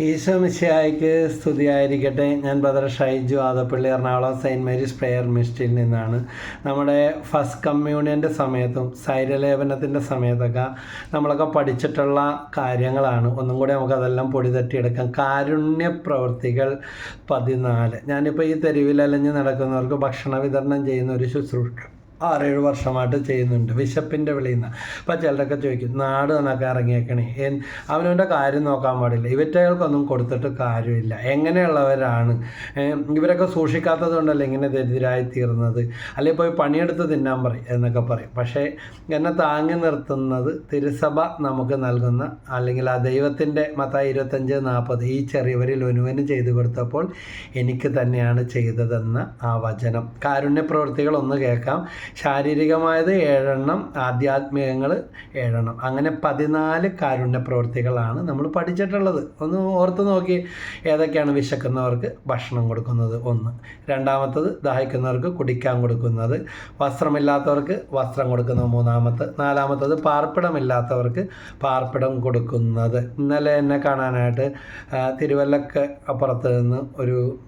ഈശോ മിശിഹായ്ക്ക് സ്തുതിയായിരിക്കട്ടെ. ഞാൻ Badar Shaiju Adappally Ernakulam saint Mary's prayer മിസ്റ്റിൽ നിന്നാണ്. നമ്മുടെ ഫസ്റ്റ് കമ്മ്യൂണിയന്റെ സമയത്തും സൈരലേപനത്തിന്റെ സമയത്തൊക്കെ നമ്മളൊക്കെ പഠിച്ചിട്ടുള്ള കാര്യങ്ങളാണ്. ഒന്നും കൂടി നമുക്കതെല്ലാം പൊടി തട്ടിയെടുക്കാം. കാരുണ്യ പ്രവൃത്തികൾ പതിനാല്. ഞാനിപ്പോൾ ഈ തെരുവിലലഞ്ഞ് നടക്കുന്നവർക്ക് ഭക്ഷണ വിതരണം ചെയ്യുന്ന ഒരു ശുശ്രൂഷ ആറേഴ് വർഷമായിട്ട് ചെയ്യുന്നുണ്ട്. വിശപ്പിന്റെ വിളിയിൽ നിന്ന്. അപ്പോൾ ചിലരൊക്കെ ചോദിക്കും നാട് നിനക്ക് ഇറങ്ങിയേക്കണേ. അവനവന്റെ കാര്യം നോക്കാൻ പാടില്ല. ഇവറ്റകൾക്കൊന്നും കൊടുത്തിട്ട് കാര്യമില്ല. എങ്ങനെയുള്ളവരാണ്? ഇവരൊക്കെ സൂക്ഷിക്കാത്തത് കൊണ്ടല്ലേ ഇങ്ങനെ ദരിദ്രായി തീർന്നത്? അല്ലെങ്കിൽ പോയി പണിയെടുത്ത് തിന്നാൻ പറയും എന്നൊക്കെ പറയും. പക്ഷേ എന്നെ താങ്ങി നിർത്തുന്നത് തിരുസഭ നമുക്ക് നൽകുന്ന അല്ലെങ്കിൽ ആ ദൈവത്തിന്റെ മത്തായി ഇരുപത്തഞ്ച് നാൽപ്പത് ഈ ചെറിയവരിൽ ഒരുവന് ചെയ്തു കൊടുത്തപ്പോൾ എനിക്ക് തന്നെയാണ് ചെയ്തതെന്ന ആ വചനം. കാരുണ്യ പ്രവൃത്തികളൊന്ന് കേൾക്കാം. ശാരീരികമായത് ഏഴെണ്ണം ആധ്യാത്മികങ്ങൾ ഏഴെണ്ണം. അങ്ങനെ പതിനാല് കാരുണ്യ പ്രവൃത്തികളാണ് നമ്മൾ പഠിച്ചിട്ടുള്ളത്. ഒന്ന് ഓർത്ത് നോക്കി ഏതൊക്കെയാണ് വിശക്കുന്നവർക്ക് ഭക്ഷണം കൊടുക്കുന്നത്? ഒന്ന്. രണ്ടാമത്തത് ദാഹിക്കുന്നവർക്ക് കുടിക്കാൻ കൊടുക്കുന്നത്. വസ്ത്രമില്ലാത്തവർക്ക് വസ്ത്രം കൊടുക്കുന്നത് മൂന്നാമത്തെ നാലാമത്തത് പാർപ്പിടമില്ലാത്തവർക്ക് പാർപ്പിടം കൊടുക്കുന്നത്. ഇന്നലെ എന്നെ കാണാനായിട്ട് തിരുവല്ലക്ക് അപ്പുറത്ത് നിന്ന് ഒരു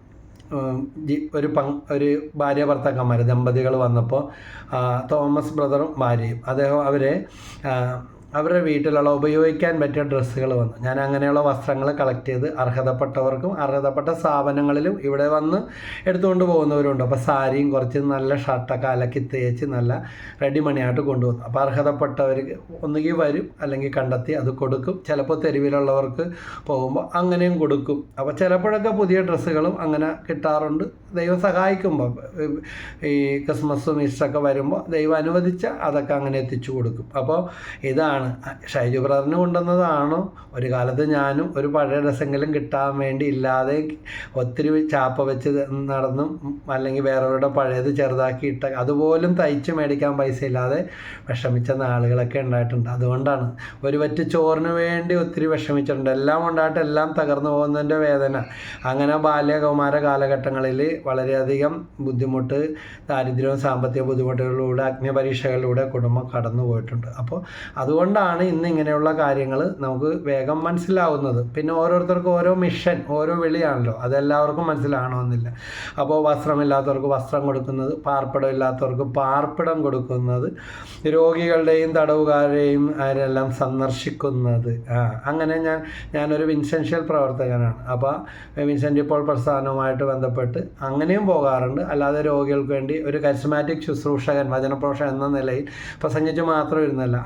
ഒരു പങ് ഒരു ഭാര്യ ഭർത്താക്കന്മാർ ദമ്പതികൾ വന്നപ്പോൾ തോമസ് ബ്രദറും ഭാര്യയും. അദ്ദേഹം അവരെ അവരുടെ വീട്ടിലുള്ള ഉപയോഗിക്കാൻ പറ്റിയ ഡ്രസ്സുകൾ വന്നു. ഞാൻ അങ്ങനെയുള്ള വസ്ത്രങ്ങൾ കളക്ട് ചെയ്ത് അർഹതപ്പെട്ടവർക്കും അർഹതപ്പെട്ട സ്ഥാപനങ്ങളിലും ഇവിടെ വന്ന് എടുത്തുകൊണ്ട് പോകുന്നവരുണ്ട്. അപ്പോൾ സാരിയും കുറച്ച് നല്ല ഷർട്ടൊക്കെ അലക്കി തേച്ച് നല്ല റെഡി മണിയായിട്ട് കൊണ്ടുവന്നു. അപ്പോൾ അർഹതപ്പെട്ടവർ ഒന്നുകിൽ വരും അല്ലെങ്കിൽ കണ്ടെത്തി അത് കൊടുക്കും. ചിലപ്പോൾ തെരുവിലുള്ളവർക്ക് പോകുമ്പോൾ അങ്ങനെയും കൊടുക്കും. അപ്പോൾ ചിലപ്പോഴൊക്കെ പുതിയ ഡ്രസ്സുകളും അങ്ങനെ കിട്ടാറുണ്ട്. ദൈവം സഹായിക്കുമ്പോൾ ഈ ക്രിസ്മസും ഈസ്റ്ററൊക്കെ വരുമ്പോൾ ദൈവം അനുവദിച്ച അതൊക്കെ അങ്ങനെ എത്തിച്ചു കൊടുക്കും. അപ്പോൾ ഇതാണ് ഷൈജു ബ്രദറിന് കൊണ്ടുവന്നതാണോ? ഒരു കാലത്ത് ഞാനും ഒരു പഴയ ഡ്രസ്സെങ്കിലും കിട്ടാൻ വേണ്ടി ഇല്ലാതെ ഒത്തിരി ചാപ്പ വെച്ച് നടന്നും അല്ലെങ്കിൽ വേറെവരുടെ പഴയത് ചെറുതാക്കി ഇട്ട അതുപോലും തയ്ച്ച് മേടിക്കാൻ പൈസ ഇല്ലാതെ വിഷമിച്ച നാളുകളൊക്കെ ഉണ്ടായിട്ടുണ്ട്. അതുകൊണ്ടാണ് ഒരു പറ്റ് ചോറിന് വേണ്ടി ഒത്തിരി വിഷമിച്ചിട്ടുണ്ട്. എല്ലാം ഉണ്ടായിട്ട് എല്ലാം തകർന്നു പോകുന്നതിന്റെ വേദന. അങ്ങനെ ബാല്യകൗമാര കാലഘട്ടങ്ങളിൽ വളരെയധികം ബുദ്ധിമുട്ട് ദാരിദ്ര്യവും സാമ്പത്തിക ബുദ്ധിമുട്ടുകളിലൂടെ അഗ്നിപരീക്ഷകളിലൂടെ കുടുംബം കടന്നു പോയിട്ടുണ്ട് അപ്പോൾ അതുകൊണ്ടാണ് ഇന്ന് ഇങ്ങനെയുള്ള കാര്യങ്ങൾ നമുക്ക് വേഗം മനസ്സിലാവുന്നത്. പിന്നെ ഓരോരുത്തർക്കും ഓരോ മിഷൻ ഓരോ വിളിയാണല്ലോ. അതെല്ലാവർക്കും മനസ്സിലാകണമെന്നില്ല. അപ്പോൾ വസ്ത്രമില്ലാത്തവർക്ക് വസ്ത്രം കൊടുക്കുന്നത് പാർപ്പിടം ഇല്ലാത്തവർക്ക് പാർപ്പിടം കൊടുക്കുന്നത് രോഗികളുടെയും തടവുകാരെയും ആരെല്ലാം സന്ദർശിക്കുന്നത്. അങ്ങനെ ഞാൻ ഞാനൊരു വിൻസെൻഷ്യൽ പ്രവർത്തകനാണ്. അപ്പോൾ വിൻസെന്റ് ഇപ്പോൾ പ്രസ്ഥാനവുമായിട്ട് ബന്ധപ്പെട്ട് അങ്ങനെയും പോകാറുണ്ട്. അല്ലാതെ രോഗികൾക്ക് വേണ്ടി ഒരു കരിസ്മാറ്റിക് ശുശ്രൂഷകൻ വചനപ്രോഷൻ എന്ന നിലയിൽ പ്രസംഗിച്ച് മാത്രം ഇരുന്നല്ല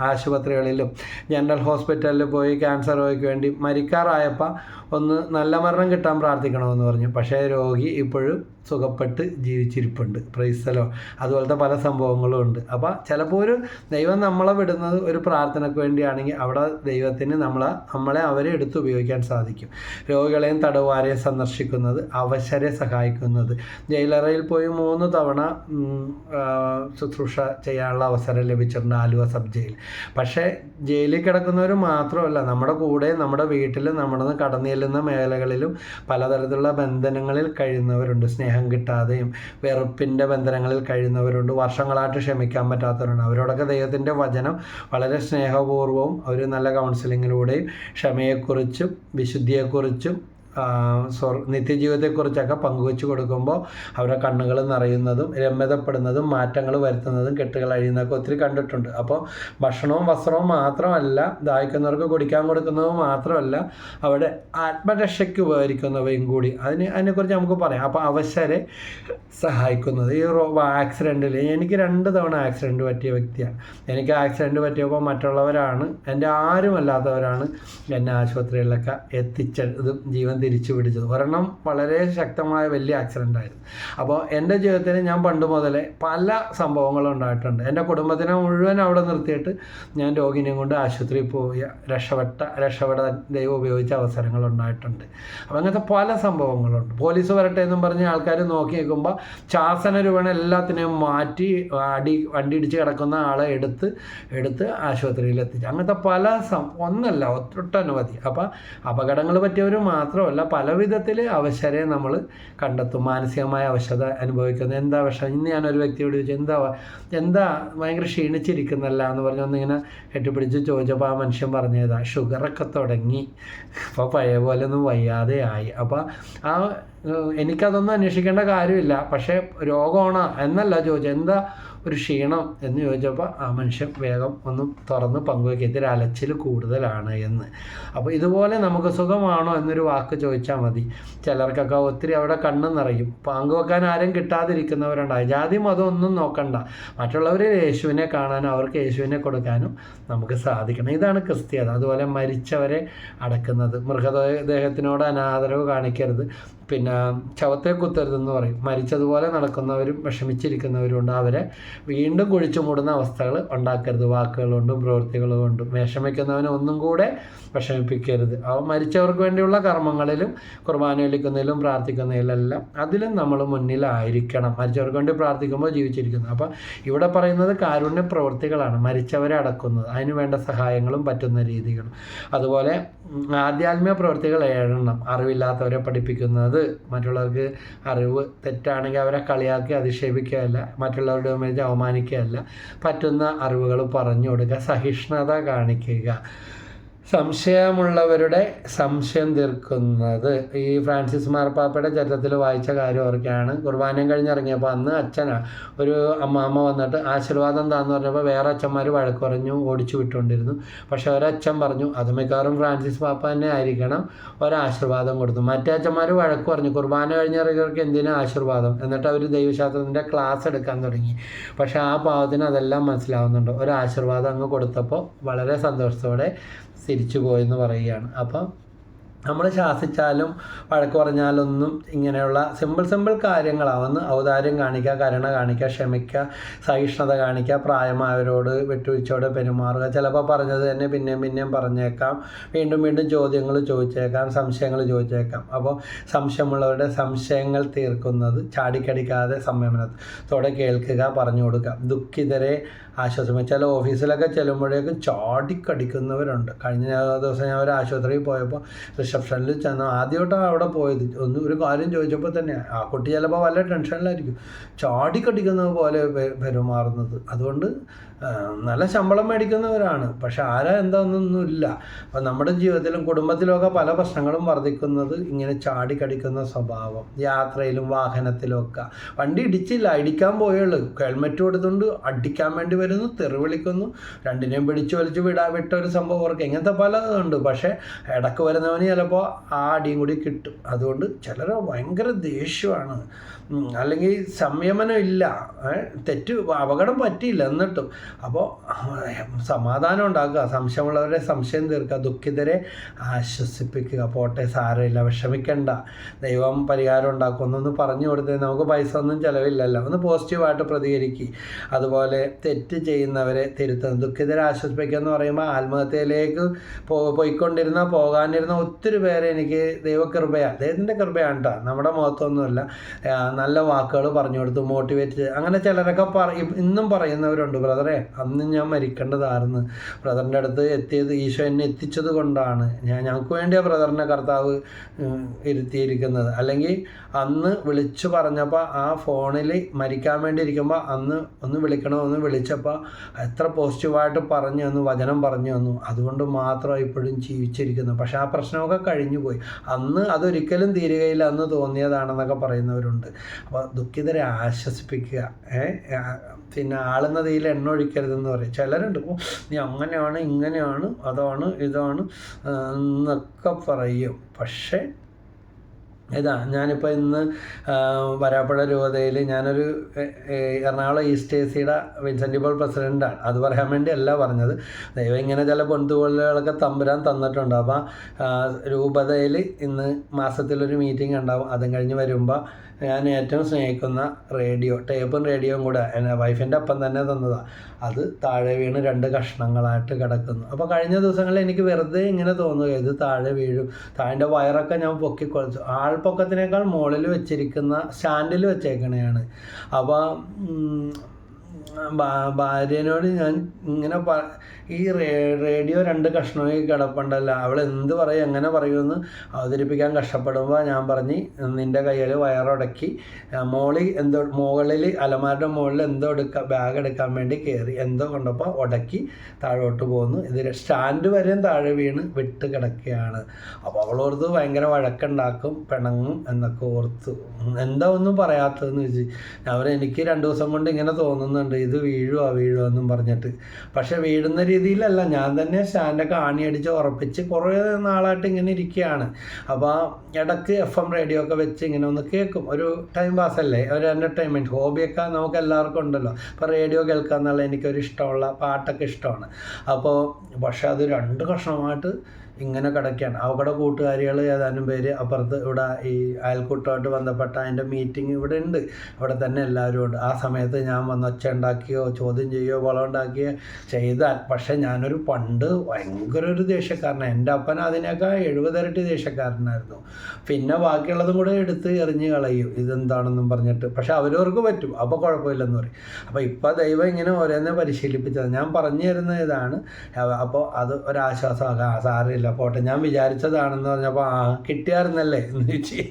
ആശുപത്രികളിലും ജനറൽ ഹോസ്പിറ്റലിൽ പോയി ക്യാൻസർ രോഗിക്ക് വേണ്ടി മരിക്കാറായപ്പോൾ ഒന്ന് നല്ല മരണം കിട്ടാൻ പ്രാർത്ഥിക്കണമെന്ന് പറഞ്ഞു. പക്ഷേ രോഗി ഇപ്പോഴും സുഖപ്പെട്ട് ജീവിച്ചിരിപ്പുണ്ട്. പ്രൈസലോ അതുപോലത്തെ പല സംഭവങ്ങളും ഉണ്ട്. അപ്പോൾ ചിലപ്പോൾ ഒരു ദൈവം നമ്മളെ വിടുന്നത് ഒരു പ്രാർത്ഥനയ്ക്ക് വേണ്ടിയാണെങ്കിൽ അവിടെ ദൈവത്തിന് നമ്മളെ നമ്മളെ അവരെ എടുത്ത് ഉപയോഗിക്കാൻ സാധിക്കും. രോഗികളെയും തടവുകാരെയും സന്ദർശിക്കുന്നത് അവശരെ സഹായിക്കുന്നത്. ജയിലറയിൽ പോയി മൂന്ന് തവണ ശുശ്രൂഷ ചെയ്യാനുള്ള അവസരം ലഭിച്ചിട്ടുണ്ട് ആലുവ സബ് ജയിൽ. പക്ഷേ ജയിലിൽ കിടക്കുന്നവർ മാത്രമല്ല നമ്മുടെ കൂടെ നമ്മുടെ വീട്ടിലും നമ്മുടെ കടന്നു ചെല്ലുന്ന മേഖലകളിലും പലതരത്തിലുള്ള ബന്ധനങ്ങളിൽ കഴിയുന്നവരുണ്ട് സ്നേഹം കിട്ടാതെയും വെറുപ്പിന്റെ ബന്ധനങ്ങളിൽ കഴിയുന്നവരുണ്ട്. വർഷങ്ങളായിട്ട് ക്ഷമിക്കാൻ പറ്റാത്തവരുണ്ട്. അവരോടൊക്കെ ദൈവത്തിന്റെ വചനം വളരെ സ്നേഹപൂർവവും അവർ നല്ല കൗൺസിലിങ്ങിലൂടെയും ക്ഷമയെക്കുറിച്ചും വിശുദ്ധിയെക്കുറിച്ചും സ്വർ നിത്യജീവിതത്തെക്കുറിച്ചൊക്കെ പങ്കുവെച്ച് കൊടുക്കുമ്പോൾ അവരുടെ കണ്ണുകൾ നിറയുന്നതും രമ്യതപ്പെടുന്നതും മാറ്റങ്ങൾ വരുത്തുന്നതും കെട്ടുകൾ അഴിയുന്നതൊക്കെ ഒത്തിരി കണ്ടിട്ടുണ്ട്. അപ്പോൾ ഭക്ഷണവും വസ്ത്രവും മാത്രമല്ല ദാഹിക്കുന്നവർക്ക് കുടിക്കാൻ കൊടുക്കുന്നതും മാത്രമല്ല അവിടെ ആത്മരക്ഷയ്ക്ക് ഉപകരിക്കുന്നവയും കൂടി അതിന് അതിനെക്കുറിച്ച് നമുക്ക് പറയാം. അപ്പോൾ അവശരെ സഹായിക്കുന്നത്. ഈ ആക്സിഡന്റിൽ എനിക്ക് രണ്ട് തവണ ആക്സിഡന്റ് പറ്റിയ വ്യക്തിയാണ്. എനിക്ക് ആക്സിഡന്റ് പറ്റിയപ്പോൾ മറ്റുള്ളവരാണ് എന്റെ ആരുമല്ലാത്തവരാണ് എന്നെ ആശുപത്രികളിലൊക്കെ എത്തിച്ചതും. ജീവൻ തിരിച്ചു പിടിച്ചത്. ഒരെണ്ണം വളരെ ശക്തമായ വലിയ ആക്സിഡന്റ് ആയിരുന്നു. അപ്പോൾ എന്റെ ജീവിതത്തിൽ ഞാൻ പണ്ട് മുതലേ പല സംഭവങ്ങളും ഉണ്ടായിട്ടുണ്ട്. എന്റെ കുടുംബത്തിനെ മുഴുവൻ അവിടെ നിർത്തിയിട്ട് ഞാൻ രോഗിനെയും കൊണ്ട് ആശുപത്രിയിൽ പോയ രക്ഷപ്പെട്ട രക്ഷപ്പെടാൻ ദൈവം ഉപയോഗിച്ച അവസരങ്ങൾ ഉണ്ടായിട്ടുണ്ട്. അപ്പോൾ അങ്ങനത്തെ പല സംഭവങ്ങളുണ്ട്. പോലീസ് വരട്ടെ എന്നും പറഞ്ഞ് ആൾക്കാർ നോക്കി നിൽക്കുമ്പോൾ ശാസന രൂപണ എല്ലാത്തിനെയും മാറ്റി അടി വണ്ടി ഇടിച്ച് കിടക്കുന്ന ആളെ എടുത്ത് എടുത്ത് ആശുപത്രിയിൽ എത്തിച്ചു. അങ്ങനത്തെ പല സം ഒന്നല്ല ഒട്ടനവധി. അപ്പോൾ അപകടങ്ങൾ പറ്റിയവർ മാത്രമല്ല മാത്രമല്ല പല വിധത്തിൽ അവശരെ നമ്മൾ കണ്ടെത്തും. മാനസികമായ അവശത അനുഭവിക്കുന്നത് എന്താ വിഷം ഇന്ന് ഞാനൊരു വ്യക്തിയോട് ചോദിച്ചു എന്താ എന്താ ഭയങ്കര ക്ഷീണിച്ചിരിക്കുന്നല്ല? എന്ന് പറഞ്ഞ് ഒന്നിങ്ങനെ കെട്ടിപ്പിടിച്ച് ചോദിച്ചപ്പോൾ ആ മനുഷ്യൻ പറഞ്ഞതാ ഷുഗറൊക്കെ തുടങ്ങി. അപ്പോൾ പഴയ പോലെ ഒന്നും വയ്യാതെ ആയി. അപ്പോൾ ആ എനിക്കതൊന്നും അന്വേഷിക്കേണ്ട കാര്യമില്ല. പക്ഷേ രോഗമാണോ എന്നല്ല ചോദിച്ചത്. എന്താ ഒരു ക്ഷീണം എന്ന് ചോദിച്ചപ്പോൾ ആ മനുഷ്യൻ വേഗം ഒന്ന് തുറന്ന് പങ്കുവയ്ക്കുക ഇതിൽ അലച്ചിൽ കൂടുതലാണ് എന്ന്. അപ്പോൾ ഇതുപോലെ നമുക്ക് സുഖമാണോ എന്നൊരു വാക്ക് ചോദിച്ചാൽ മതി. ചിലർക്കൊക്കെ ഒത്തിരി അവിടെ കണ്ണു നിറയും. പങ്കുവെക്കാൻ ആരും കിട്ടാതിരിക്കുന്നവരുണ്ടായി ജാതി മതം ഒന്നും നോക്കണ്ട. മറ്റുള്ളവർ യേശുവിനെ കാണാനും അവർക്ക് യേശുവിനെ കൊടുക്കാനും നമുക്ക് സാധിക്കണം. ഇതാണ് ക്രിസ്ത്യത. അതുപോലെ മരിച്ചവരെ അടക്കുന്നത്. മൃഗദേഹത്തിനോട് അനാദരവ് കാണിക്കരുത്. പിന്നെ ചവത്തെ കുത്തരുതെന്ന് പറയും. മരിച്ചതുപോലെ നടക്കുന്നവരും വിഷമിച്ചിരിക്കുന്നവരും ഉണ്ട്. അവരെ വീണ്ടും കുഴിച്ചു മൂടുന്ന അവസ്ഥകൾ ഉണ്ടാക്കരുത്. വാക്കുകൾ കൊണ്ടും പ്രവൃത്തികൾ കൊണ്ടും. വിഷമിക്കുന്നവനെ ഒന്നും കൂടെ വിഷമിപ്പിക്കരുത്. അവ മരിച്ചവർക്ക് വേണ്ടിയുള്ള കർമ്മങ്ങളിലും കുർബാന വിളിക്കുന്നതിലും പ്രാർത്ഥിക്കുന്നതിലെല്ലാം അതിലും നമ്മൾ മുന്നിലായിരിക്കണം. മരിച്ചവർക്ക് വേണ്ടി പ്രാർത്ഥിക്കുമ്പോൾ ജീവിച്ചിരിക്കുന്നു. അപ്പം ഇവിടെ പറയുന്നത് കാരുണ്യ പ്രവൃത്തികളാണ്. മരിച്ചവരെ അടക്കുന്നത്. അതിന് വേണ്ട സഹായങ്ങളും പറ്റുന്ന രീതികളും. അതുപോലെ ആധ്യാത്മിക പ്രവൃത്തികൾ ഏഴെണ്ണം. അറിവില്ലാത്തവരെ പഠിപ്പിക്കുന്നത് മറ്റുള്ളവർക്ക് അറിവ് തെറ്റാണെങ്കിൽ അവരെ കളിയാക്കി അധിക്ഷേപിക്കുകയല്ല മറ്റുള്ളവരുടെ മുമ്പിൽ അവമാനിക്കുകയല്ല. പറ്റുന്ന അറിവുകൾ പറഞ്ഞു കൊടുക്കുക സഹിഷ്ണുത കാണിക്കുക. സംശയമുള്ളവരുടെ സംശയം തീർക്കുന്നത്. ഈ ഫ്രാൻസിസ് മാർപ്പാപ്പയുടെ ചരിത്രത്തിൽ വായിച്ച കാര്യം ഓർക്കുകയാണ്. കുർബാനയും കഴിഞ്ഞിറങ്ങിയപ്പോൾ അന്ന് അച്ഛനാ ഒരു അമ്മാമ്മ വന്നിട്ട് ആശീർവാദം താന്ന് പറഞ്ഞപ്പോൾ വേറെ അച്ഛന്മാർ വഴക്ക് പറഞ്ഞു ഓടിച്ചു വിട്ടുകൊണ്ടിരുന്നു. പക്ഷെ ഒരച്ഛൻ പറഞ്ഞു അത് മിക്കവാറും ഫ്രാൻസിസ് പാപ്പ തന്നെ ആയിരിക്കണം. ഒരാശീർവാദം കൊടുത്തു. മറ്റേ അച്ഛന്മാർ വഴക്ക് പറഞ്ഞു കുർബാന കഴിഞ്ഞിറങ്ങിയവർക്ക് എന്തിനാ ആശീർവാദം? എന്നിട്ട് അവർ ദൈവശാസ്ത്രത്തിന്റെ ക്ലാസ് എടുക്കാൻ തുടങ്ങി. പക്ഷേ ആ പാവത്തിന് അതെല്ലാം മനസ്സിലാവുന്നുണ്ട്. ഒരാശീർവാദം അങ്ങ് കൊടുത്തപ്പോൾ വളരെ സന്തോഷത്തോടെ തിരിച്ചു പോയെന്ന് പറയുകയാണ്. അപ്പം നമ്മൾ ശാസിച്ചാലും വഴക്ക് പറഞ്ഞാലൊന്നും ഇങ്ങനെയുള്ള സിമ്പിൾ സിമ്പിൾ കാര്യങ്ങളാവുന്ന. ഔദാര്യം കാണിക്കുക കരുണ കാണിക്കുക ക്ഷമിക്കുക സഹിഷ്ണുത കാണിക്കുക പ്രായമായവരോട് വിട്ടുവീഴ്ചയോടെ പെരുമാറുക. ചിലപ്പോൾ പറഞ്ഞത് തന്നെ പിന്നെയും പിന്നെയും പറഞ്ഞേക്കാം. വീണ്ടും വീണ്ടും ചോദ്യങ്ങൾ ചോദിച്ചേക്കാം സംശയങ്ങൾ ചോദിച്ചേക്കാം. അപ്പോൾ സംശയമുള്ളവരുടെ സംശയങ്ങൾ തീർക്കുന്നത് ചാടിക്കടിക്കാതെ സംയമനത്തോടെ കേൾക്കുക പറഞ്ഞു കൊടുക്കുക. ദുഃഖിതരെ ആശ്വാസം ചില ഓഫീസിലൊക്കെ ചെല്ലുമ്പോഴേക്കും ചാടിക്കടിക്കുന്നവരുണ്ട്. കഴിഞ്ഞ ദിവസം ഞാൻ ഒരു ആശുപത്രിയിൽ പോയപ്പോൾ റിസപ്ഷനിൽ ചെന്ന് ആദ്യമായിട്ടാണ് അവിടെ പോയത്. ഒന്ന് ഒരു കാര്യം ചോദിച്ചപ്പോൾ തന്നെ ആ കുട്ടി ചിലപ്പോൾ വല്ല ടെൻഷനിലായിരിക്കും. ചാടിക്കടിക്കുന്നത് പോലെ പെരുമാറുന്നത്. അതുകൊണ്ട് നല്ല ശമ്പളം മേടിക്കുന്നവരാണ്. പക്ഷെ ആരാ എന്താണെന്നൊന്നുമില്ല അപ്പം നമ്മുടെ ജീവിതത്തിലും കുടുംബത്തിലുമൊക്കെ പല പ്രശ്നങ്ങളും വർദ്ധിക്കുന്നത് ഇങ്ങനെ ചാടിക്കടിക്കുന്ന സ്വഭാവം. യാത്രയിലും വാഹനത്തിലും ഒക്കെ. വണ്ടി ഇടിച്ചില്ല ഇടിക്കാൻ പോയുള്ളൂ. ഹെൽമെറ്റ് കൊടുത്തുകൊണ്ട് അടിക്കാൻ വേണ്ടി വരുന്നു തെറി വിളിക്കുന്നു രണ്ടിനെയും പിടിച്ചു വലിച്ചു വിടാ വിട്ട ഒരു സംഭവം അവർക്ക് ഇങ്ങനത്തെ പലതുണ്ട്. പക്ഷേ ഇടയ്ക്ക് വരുന്നവന് ചിലപ്പോൾ ആ അടിയും കൂടി കിട്ടും. അതുകൊണ്ട് ചിലർ ഭയങ്കര ദേഷ്യമാണ്. അല്ലെങ്കിൽ സംയമനം ഇല്ല. തെറ്റ് അപകടം പറ്റിയില്ല എന്നിട്ടും. അപ്പോൾ സമാധാനം ഉണ്ടാക്കുക സംശയമുള്ളവരെ സംശയം തീർക്കുക ദുഃഖിതരെ ആശ്വസിപ്പിക്കുക പോട്ടെ സാരമില്ല വിഷമിക്കണ്ട. ദൈവം പരിഹാരം ഉണ്ടാക്കും. ഒന്നൊന്ന് പറഞ്ഞു കൊടുത്തേ നമുക്ക് പൈസ ഒന്നും ചിലവില്ലല്ലോ. ഒന്ന് പോസിറ്റീവായിട്ട് പ്രതികരിക്കുക അതുപോലെ തെറ്റ് ചെയ്യുന്നവരെ തിരുത്തുന്നത്. ദുഃഖിതരെ ആശ്വസിപ്പിക്കുക എന്ന് പറയുമ്പോൾ ആത്മഹത്യയിലേക്ക് പോ പോയിക്കൊണ്ടിരുന്ന പോകാനിരുന്ന ഒത്തിരി പേരെ എനിക്ക് ദൈവകൃപയാണ് അദ്ദേഹത്തിന്റെ കൃപയാണ് കേട്ടോ നമ്മുടെ മുഖത്തൊന്നുമില്ല. നല്ല വാക്കുകൾ പറഞ്ഞു കൊടുത്തു മോട്ടിവേറ്റ് ചെയ്ത്. അങ്ങനെ ചിലരൊക്കെ പറയും ഇന്നും പറയുന്നവരുണ്ട് ബ്രദറെ അന്ന് ഞാൻ മരിക്കേണ്ടതായിരുന്നു. ബ്രദറിന്റെ അടുത്ത് എത്തിയത് ഈശോ എന്നെ എത്തിച്ചത് കൊണ്ടാണ്. ഞാൻ ഞങ്ങൾക്ക് വേണ്ടിയാണ് ബ്രദറിനെ കർത്താവ് ഇരുത്തിയിരിക്കുന്നത്. അല്ലെങ്കിൽ അന്ന് വിളിച്ചു പറഞ്ഞപ്പോൾ ആ ഫോണിൽ മരിക്കാൻ വേണ്ടി ഇരിക്കുമ്പോൾ അന്ന് ഒന്ന് വിളിക്കണം ഒന്ന് വിളിച്ചപ്പോൾ എത്ര പോസിറ്റീവായിട്ട് പറഞ്ഞു തന്നു വചനം പറഞ്ഞു തന്നു. അതുകൊണ്ട് മാത്രം ഇപ്പോഴും ജീവിച്ചിരിക്കുന്നു. പക്ഷെ ആ പ്രശ്നമൊക്കെ കഴിഞ്ഞു പോയി. അന്ന് അതൊരിക്കലും തീരുകയില്ല അന്ന് തോന്നിയതാണെന്നൊക്കെ പറയുന്നവരുണ്ട്. അപ്പോൾ ദുഃഖിതരെ ആശ്വസിപ്പിക്കുക. പിന്നെ ആളുന്ന തീയിൽ എണ്ണ പറയും. ചിലരുണ്ട് ഓ നീ അങ്ങനെയാണ് ഇങ്ങനെയാണ് അതാണ് ഇതാണ് എന്നൊക്കെ പറയും. പക്ഷേ ഇതാ ഞാനിപ്പോൾ ഇന്ന് വരാപ്പുഴ രൂപതയിൽ ഞാനൊരു എറണാകുളം ഈസ്റ്റ് എ സിയുടെ വിൻസെന്റ് പോൾ പ്രസിഡന്റാണ് അത് പറയാൻ വേണ്ടി അല്ല പറഞ്ഞത്. ദൈവം ഇങ്ങനെ ചില പൊന്തുപോലുകളൊക്കെ തമ്പുരാൻ തന്നിട്ടുണ്ട്. അപ്പോൾ രൂപതയിൽ ഇന്ന് മാസത്തിലൊരു മീറ്റിംഗ് ഉണ്ടാവും. അതും കഴിഞ്ഞ് വരുമ്പോൾ ഞാൻ ഏറ്റവും സ്നേഹിക്കുന്ന റേഡിയോ ടേപ്പും റേഡിയോയും കൂടെ എന്റെ വൈഫിന്റെ അപ്പം തന്നെ തന്നതാണ് അത് താഴെ വീണ് രണ്ട് കഷ്ണങ്ങളായിട്ട് കിടക്കുന്നു. അപ്പോൾ കഴിഞ്ഞ ദിവസങ്ങളിൽ എനിക്ക് വെറുതെ ഇങ്ങനെ തോന്നുക ഇത് താഴെ വീഴും. താഴെ വയറൊക്കെ ഞാൻ പൊക്കിക്കൊളിച്ചു ആൾപ്പൊക്കത്തിനേക്കാൾ മുകളിൽ വെച്ചിരിക്കുന്ന സ്റ്റാൻഡിൽ വെച്ചേക്കണയാണ്. അപ്പോൾ ഭാര്യനോട് ഞാൻ ഇങ്ങനെ ഈ റേഡിയോ രണ്ട് കഷ്ണമായി കിടപ്പുണ്ടല്ല. അവൾ എന്ത് പറയും എങ്ങനെ പറയുമെന്ന് അവതരിപ്പിക്കാൻ കഷ്ടപ്പെടുമ്പോൾ ഞാൻ പറഞ്ഞ് നിന്റെ കയ്യിൽ വയറുടക്കി മോളിൽ എന്തോ മുകളിൽ അലമാരുടെ മുകളിൽ എന്തോ എടുക്കാൻ ബാഗ് എടുക്കാൻ വേണ്ടി കയറി എന്തോ കൊണ്ടപ്പോൾ ഉടക്കി താഴോട്ട് പോകുന്നു ഇത് സ്റ്റാൻഡ് വരെയും താഴെ വീണ് വിട്ട് കിടക്കുകയാണ്. അപ്പോൾ അവളോർത്ത് ഭയങ്കര വഴക്കുണ്ടാക്കും പിണങ്ങും എന്നൊക്കെ ഓർത്തു. എന്താ ഒന്നും പറയാത്തതെന്ന് വെച്ച് അവർ എനിക്ക് രണ്ട് ദിവസം കൊണ്ട് ഇങ്ങനെ തോന്നുന്നുണ്ട് ഇത് വീഴുവാ വീഴുവാ എന്നും പറഞ്ഞിട്ട്. പക്ഷേ വീഴുന്ന രീതിയിലല്ല. ഞാൻ തന്നെ സ്റ്റാൻഡൊക്കെ ആണിയടിച്ച് ഉറപ്പിച്ച് കുറേ നാളായിട്ട് ഇങ്ങനെ ഇരിക്കുകയാണ്. അപ്പോൾ ഇടയ്ക്ക് എഫ് എം റേഡിയോ ഒക്കെ വെച്ച് ഇങ്ങനെ ഒന്ന് കേൾക്കും. ഒരു ടൈം പാസ് അല്ലേ? ഒരു എന്റർടൈൻമെന്റ് ഹോബിയൊക്കെ നമുക്ക് എല്ലാവർക്കും ഉണ്ടല്ലോ. അപ്പോൾ റേഡിയോ കേൾക്കുക എന്നുള്ള എനിക്കൊരു ഇഷ്ടമുള്ള പാട്ടൊക്കെ ഇഷ്ടമാണ്. അപ്പോൾ പക്ഷേ അത് രണ്ട് കഷ്ണമായിട്ട് ഇങ്ങനെ കിടക്കുകയാണ്. അവക്കടെ കൂട്ടുകാരികൾ ഏതാനും പേര് അപ്പുറത്ത് ഇവിടെ ഈ അയൽക്കൂട്ടമായിട്ട് ബന്ധപ്പെട്ട അതിന്റെ മീറ്റിംഗ് ഇവിടെ ഉണ്ട്. അവിടെ തന്നെ എല്ലാവരും ഉണ്ട്. ആ സമയത്ത് ഞാൻ വന്ന് ഒച്ച ഉണ്ടാക്കിയോ ചോദ്യം ചെയ്യുകയോ വളം ഉണ്ടാക്കിയോ ചെയ്താൽ പക്ഷേ ഞാനൊരു പണ്ട് ഭയങ്കര ഒരു ദേഷ്യക്കാരനാണ് എന്റെ അപ്പൻ അതിനേക്കാൾ എഴുപതിരട്ടി ദേഷ്യക്കാരനായിരുന്നു. പിന്നെ ബാക്കിയുള്ളതും കൂടെ എടുത്ത് എറിഞ്ഞ് കളയും. ഇതെന്താണെന്നും പറഞ്ഞിട്ട്. പക്ഷേ അവരവർക്ക് പറ്റും. അപ്പോൾ കുഴപ്പമില്ലെന്ന് പറയും. അപ്പോൾ ഇപ്പോൾ ദൈവം ഇങ്ങനെ ഓരോന്നെ പരിശീലിപ്പിച്ചത്. ഞാൻ പറഞ്ഞു തരുന്ന ഇതാണ്. അപ്പോൾ അത് ഒരാശ്വാസമാകാം ആ സാറില്ല പോട്ടെ ഞാൻ വിചാരിച്ചതാണെന്ന് പറഞ്ഞപ്പോൾ ആ കിട്ടിയായിരുന്നല്ലേ? എന്ന് ചോദിച്ച്.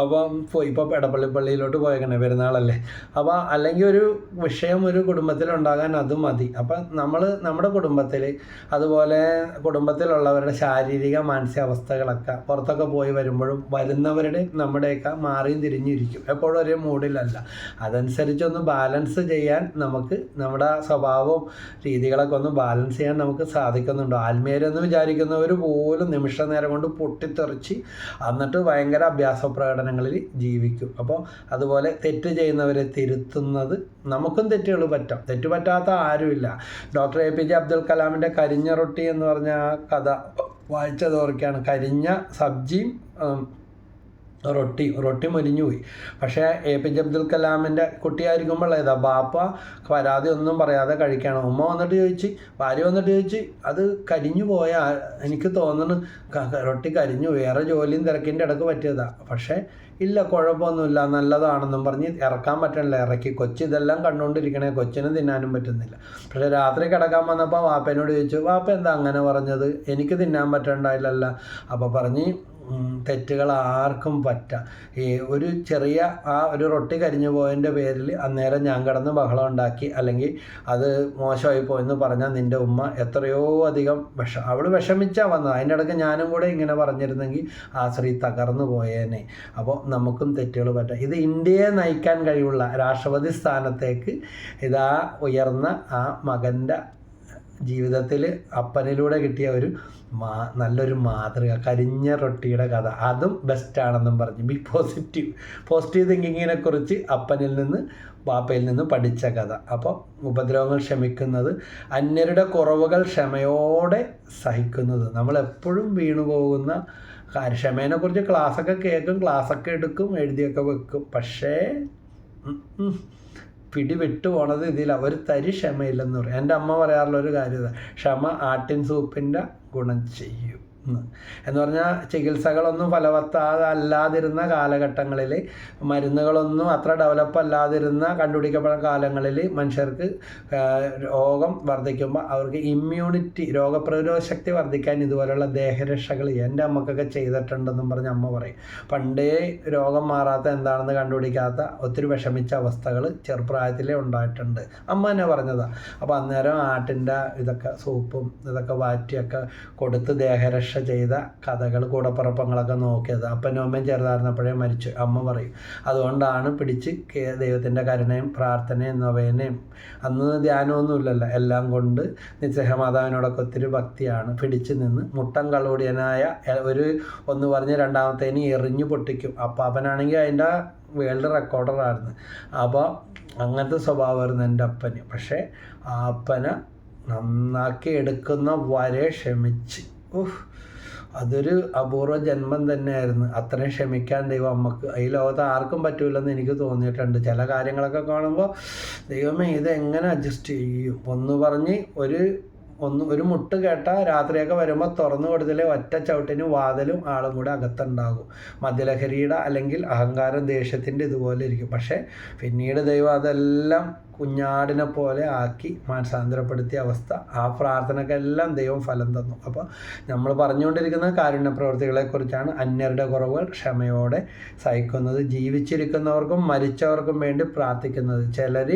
അപ്പം പോയി ഇപ്പോൾ എടപ്പള്ളി പള്ളിയിലോട്ട് പോയേക്കണേ പെരുന്നാളല്ലേ. അപ്പോൾ അല്ലെങ്കിൽ ഒരു വിഷയം ഒരു കുടുംബത്തിലുണ്ടാകാൻ അത് മതി. അപ്പം നമ്മൾ നമ്മുടെ കുടുംബത്തിൽ അതുപോലെ കുടുംബത്തിലുള്ളവരുടെ ശാരീരിക മാനസികാവസ്ഥകളൊക്കെ പുറത്തൊക്കെ പോയി വരുമ്പോഴും വരുന്നവരുടെ നമ്മുടെയൊക്കെ മാറിയും തിരിഞ്ഞിരിക്കും. എപ്പോഴും ഒരേ മൂഡിലല്ല. അതനുസരിച്ചൊന്ന് ബാലൻസ് ചെയ്യാൻ നമുക്ക് നമ്മുടെ സ്വഭാവവും രീതികളൊക്കെ ഒന്ന് ബാലൻസ് ചെയ്യാൻ നമുക്ക് സാധിക്കുന്നുണ്ടോ. ആത്മീയരെന്ന് വിചാരിക്കുന്നവർ പോലും നിമിഷ നേരം കൊണ്ട് പൊട്ടിത്തെറിച്ച് എന്നിട്ട് ഭയങ്കര അഭ്യാസ പ്രകടനങ്ങളിൽ ജീവിക്കും. അപ്പോൾ അതുപോലെ തെറ്റ് ചെയ്യുന്നവരെ തിരുത്തുന്നത് നമുക്കും തെറ്റുകൾ പറ്റാം തെറ്റ് പറ്റാത്ത ആരുമില്ല. Doctor A P J Abdul കലാമിന്റെ കരിഞ്ഞ റൊട്ടി എന്ന് പറഞ്ഞ ആ കഥ വായിച്ചത് ഓർക്കുകയാണ്. കരിഞ്ഞ സബ്ജിയും റൊട്ടി റൊട്ടി മുരിഞ്ഞു പോയി. പക്ഷേ എ പി ജെ അബ്ദുൽ കലാമിന്റെ കുട്ടിയായിരിക്കുമ്പോൾ ഏതാ ബാപ്പ പരാതി ഒന്നും പറയാതെ കഴിക്കണം. ഉമ്മ വന്നിട്ട് ചോദിച്ച് ഭാര്യ വന്നിട്ട് ചോദിച്ച് അത് കരിഞ്ഞു പോയാൽ എനിക്ക് തോന്നുന്നു റൊട്ടി കരിഞ്ഞു വേറെ ജോലിയും തിരക്കിന്റെ ഇടയ്ക്ക് പറ്റിയതാ. പക്ഷേ ഇല്ല കുഴപ്പമൊന്നുമില്ല നല്ലതാണെന്നും പറഞ്ഞ് ഇറക്കാൻ പറ്റണില്ല. ഇറക്കി കൊച്ചി ഇതെല്ലാം കണ്ടുകൊണ്ടിരിക്കണേ കൊച്ചിനും തിന്നാനും പറ്റുന്നില്ല. പക്ഷേ രാത്രി കിടക്കാൻ വന്നപ്പോൾ വാപ്പേനോട് ചോദിച്ചു വാപ്പ എന്താ അങ്ങനെ പറഞ്ഞത്? എനിക്ക് തിന്നാൻ പറ്റണ്ടായില്ലല്ല. അപ്പോൾ പറഞ്ഞ് തെറ്റുകൾ ആർക്കും പറ്റാം. ഈ ഒരു ചെറിയ ആ ഒരു റൊട്ടി കരിഞ്ഞു പോയതിന്റെ പേരിൽ അന്നേരം ഞാൻ കിടന്ന് ബഹളം ഉണ്ടാക്കി. അല്ലെങ്കിൽ അത് മോശമായി പോയെന്ന് പറഞ്ഞാൽ നിന്റെ ഉമ്മ എത്രയോ അധികം വിഷ അവൾ വിഷമിച്ചാൽ വന്നത്. അതിന്റെ ഇടയ്ക്ക് ഞാനും കൂടെ ഇങ്ങനെ പറഞ്ഞിരുന്നെങ്കിൽ ആ സ്ത്രീ തകർന്നു പോയേനെ. അപ്പോൾ നമുക്കും തെറ്റുകൾ പറ്റാം. ഇത് ഇന്ത്യയെ നയിക്കാൻ കഴിവുള്ള രാഷ്ട്രപതി സ്ഥാനത്തേക്ക് ഇതാ ഉയർന്ന ആ മകന്റെ ജീവിതത്തിൽ അപ്പനിലൂടെ കിട്ടിയ ഒരു മാ നല്ലൊരു മാതൃക കരിഞ്ഞ റൊട്ടിയുടെ കഥ. അതും ബെസ്റ്റാണെന്നും പറഞ്ഞു. ബി പോസിറ്റീവ് പോസിറ്റീവ് തിങ്കിങ്ങിനെ കുറിച്ച് അപ്പനിൽ നിന്ന് വാപ്പയിൽ നിന്ന് പഠിച്ച കഥ. അപ്പോൾ ഉപദ്രവങ്ങൾ ക്ഷമിക്കുന്നത് അന്യരുടെ കുറവുകൾ ക്ഷമയോടെ സഹിക്കുന്നത്. നമ്മൾ എപ്പോഴും വീണു പോകുന്ന ക്ഷമേനെക്കുറിച്ച് ക്ലാസ്സൊക്കെ കേൾക്കും ക്ലാസ്സൊക്കെ എടുക്കും എഴുതിയൊക്കെ വെക്കും. പക്ഷേ ഉം, ഉം, പിടി വിട്ടു പോണത് ഇതിൽ അവർ തരി ക്ഷമയില്ലെന്ന് പറയും. എന്റെ അമ്മ പറയാറുള്ള ഒരു കാര്യം ക്ഷമ ആട്ടിൻ സൂപ്പിന്റെ ഗുണം ചെയ്യും. എന്ന്. പറഞ്ഞാൽ ചികിത്സകളൊന്നും ഫലവത്താതെ അല്ലാതിരുന്ന കാലഘട്ടങ്ങളിൽ മരുന്നുകളൊന്നും അത്ര ഡെവലപ്പ് അല്ലാതിരുന്ന കണ്ടുപിടിക്കപ്പെടുന്ന കാലങ്ങളിൽ മനുഷ്യർക്ക് രോഗം വർദ്ധിക്കുമ്പോൾ അവർക്ക് ഇമ്മ്യൂണിറ്റി രോഗപ്രതിരോധ ശക്തി വർദ്ധിക്കാൻ ഇതുപോലെയുള്ള ദേഹരക്ഷകൾ എന്റെ അമ്മക്കൊക്കെ ചെയ്തിട്ടുണ്ടെന്നും പറഞ്ഞ് അമ്മ പറയും. പണ്ടേ രോഗം മാറാത്ത എന്താണെന്ന് കണ്ടുപിടിക്കാത്ത ഒത്തിരി വിഷമിച്ച അവസ്ഥകൾ ചെറുപ്രായത്തിലേ ഉണ്ടായിട്ടുണ്ട്. അമ്മ തന്നെ പറഞ്ഞതാണ് അപ്പോൾ അന്നേരം ആട്ടിന്റെ ഇതൊക്കെ സൂപ്പും ഇതൊക്കെ വാറ്റിയൊക്കെ കൊടുത്ത് ദേഹരക്ഷ ചെയ്ത കഥകൾ കൂടപ്പുറപ്പങ്ങളൊക്കെ നോക്കിയത്. അപ്പനും അമ്മയും ചെറുതായിരുന്നപ്പോഴേ മരിച്ചു. അമ്മ പറയും അതുകൊണ്ടാണ് പിടിച്ച് ദൈവത്തിന്റെ കരുണയും പ്രാർത്ഥനയും നൊവേനയും അന്ന് ധ്യാനമൊന്നുമില്ലല്ലോ. എല്ലാം കൊണ്ട് നിസ്സഹമാതാവിനോടൊക്കെ ഒത്തിരി ഭക്തിയാണ്. പിടിച്ചു നിന്ന് മുട്ടം കളൂടിയനായ ഒരു ഒന്ന് പറഞ്ഞ് രണ്ടാമത്തേന് എറിഞ്ഞു പൊട്ടിക്കും. അപ്പം അവനാണെങ്കിൽ അതിന്റെ വേൾഡ് റെക്കോർഡറായിരുന്നു. അപ്പോൾ അങ്ങനത്തെ സ്വഭാവമായിരുന്നു എന്റെ അപ്പന്. പക്ഷേ ആ അപ്പനെ നന്നാക്കി എടുക്കുന്ന വരെ ക്ഷമിച്ച്. ഉഫ്. അതൊരു അപൂർവ ജന്മം തന്നെയായിരുന്നു. അത്രയും ക്ഷമിക്കാൻ ദൈവം നമുക്ക് ഈ ലോകത്ത് ആർക്കും പറ്റൂലെന്ന് എനിക്ക് തോന്നിയിട്ടുണ്ട്. ചില കാര്യങ്ങളൊക്കെ കാണുമ്പോൾ ദൈവമേ ഇത് എങ്ങനെ അഡ്ജസ്റ്റ് ചെയ്യും? ഒന്ന് പറഞ്ഞ് ഒരു ഒന്ന് ഒരു മുട്ട് കേട്ടാൽ രാത്രിയൊക്കെ വരുമ്പോൾ തുറന്നു കൊടുത്തില്ലേ ഒറ്റ ചവിട്ടിന് വാതിലും ആളും കൂടെ അകത്തുണ്ടാകും. മദ്യലഹരിയുടെ അല്ലെങ്കിൽ അഹങ്കാരം ദേഷ്യത്തിന്റെ ഇതുപോലെ ഇരിക്കും. പക്ഷേ പിന്നീട് ദൈവം അതെല്ലാം കുഞ്ഞാടിനെ പോലെ ആക്കി മാനസാന്തരപ്പെടുത്തിയ അവസ്ഥ. ആ പ്രാർത്ഥനക്കെല്ലാം ദൈവം ഫലം തന്നു. അപ്പോൾ നമ്മൾ പറഞ്ഞുകൊണ്ടിരിക്കുന്നത് കാരുണ്യ പ്രവർത്തികളെക്കുറിച്ചാണ് അന്യരുടെ കുറവുകൾ ക്ഷമയോടെ സഹിക്കുന്നത് ജീവിച്ചിരിക്കുന്നവർക്കും മരിച്ചവർക്കും വേണ്ടി പ്രാർത്ഥിക്കുന്നത്. ചിലർ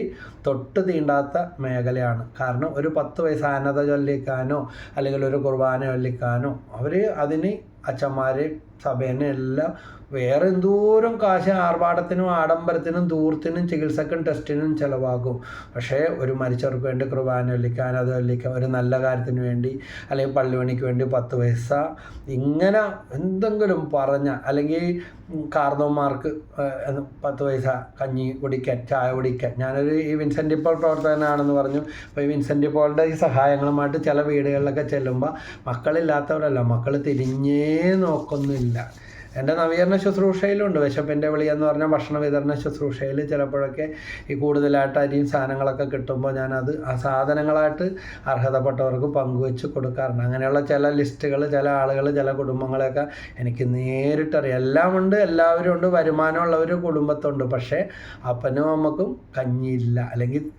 തൊട്ട് തീണ്ടാത്ത മേഖലയാണ്. കാരണം ഒരു പത്ത് വയസ്സ് ആനത ചൊല്ലിക്കാനോ അല്ലെങ്കിൽ ഒരു കുർബാന ചൊല്ലിക്കാനോ അവർ അതിന് അച്ഛന്മാർ സഭേനെ എല്ലാം വേറെ എന്തോരം കാശ് ആർഭാടത്തിനും ആഡംബരത്തിനും ദൂർത്തിനും ചികിത്സക്കും ടെസ്റ്റിനും ചിലവാകും. പക്ഷേ ഒരു മരിച്ചവർക്ക് വേണ്ടി കുർബാന വലിക്കാൻ അത് വലിക്കാൻ ഒരു നല്ല കാര്യത്തിന് വേണ്ടി അല്ലെങ്കിൽ പള്ളിമണിക്ക് വേണ്ടി പത്ത് പൈസ ഇങ്ങനെ എന്തെങ്കിലും പറഞ്ഞ അല്ലെങ്കിൽ കാർന്നോന്മാർക്ക് പത്ത് പൈസ കഞ്ഞി കുടിക്കാൻ ചായ കുടിക്കാൻ. ഞാനൊരു ഈ വിൻസെന്റ് ഇപ്പോൾ പ്രവർത്തകനാണെന്ന് പറഞ്ഞു. അപ്പോൾ ഈ വിൻസെന്റ് പോളുടെ ഈ സഹായങ്ങളുമായിട്ട് ചില വീടുകളിലൊക്കെ ചെല്ലുമ്പോൾ മക്കളില്ലാത്തവരല്ല മക്കൾ തിരിഞ്ഞേ നോക്കുന്നില്ല. ഇല്ല എന്റെ നവീകരണ ശുശ്രൂഷയിലുണ്ട്. വിശപ്പിന്റെ വിളി എന്ന് പറഞ്ഞാൽ ഭക്ഷണ വിതരണ ശുശ്രൂഷയിൽ ചിലപ്പോഴൊക്കെ ഈ കൂടുതലായിട്ട് അരിയും സാധനങ്ങളൊക്കെ കിട്ടുമ്പോൾ ഞാനത് ആ സാധനങ്ങളായിട്ട് അർഹതപ്പെട്ടവർക്ക് പങ്കുവെച്ച് കൊടുക്കാറുണ്ട്. അങ്ങനെയുള്ള ചില ലിസ്റ്റുകൾ ചില ആളുകൾ ചില കുടുംബങ്ങളെയൊക്കെ എനിക്ക് നേരിട്ടറിയാം. എല്ലാം ഉണ്ട് എല്ലാവരും ഉണ്ട് വരുമാനമുള്ളവർ കുടുംബത്തുണ്ട്. പക്ഷേ അപ്പനും അമ്മക്കും കഞ്ഞിയില്ല. അല്ലെങ്കിൽ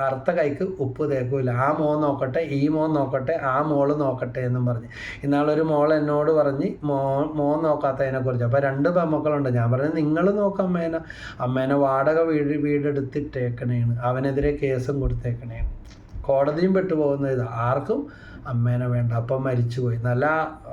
അർത്ഥ കൈക്ക് ഉപ്പ് തേക്കൂല. ആ മോൻ നോക്കട്ടെ ഈ മോൻ നോക്കട്ടെ ആ മോൾ നോക്കട്ടെ എന്നും പറഞ്ഞ്. ഇന്നാളൊരു മോൾ എന്നോട് പറഞ്ഞ് മോ മോൻ നോക്കാത്ത കുറിച്ച്. അപ്പോൾ രണ്ട് പെമ്മക്കളുണ്ട്. ഞാൻ പറഞ്ഞു നിങ്ങൾ നോക്കാം അമ്മേനെ. അമ്മേനെ വാടക വീട് വീടെടുത്തിട്ടേക്കണേണ് അവനെതിരെ കേസും കൊടുത്തേക്കണേണ് കോടതിയും പെട്ടുപോകുന്ന ഇത്. ആർക്കും അമ്മേനെ വേണ്ട. അപ്പം മരിച്ചുപോയി. നല്ല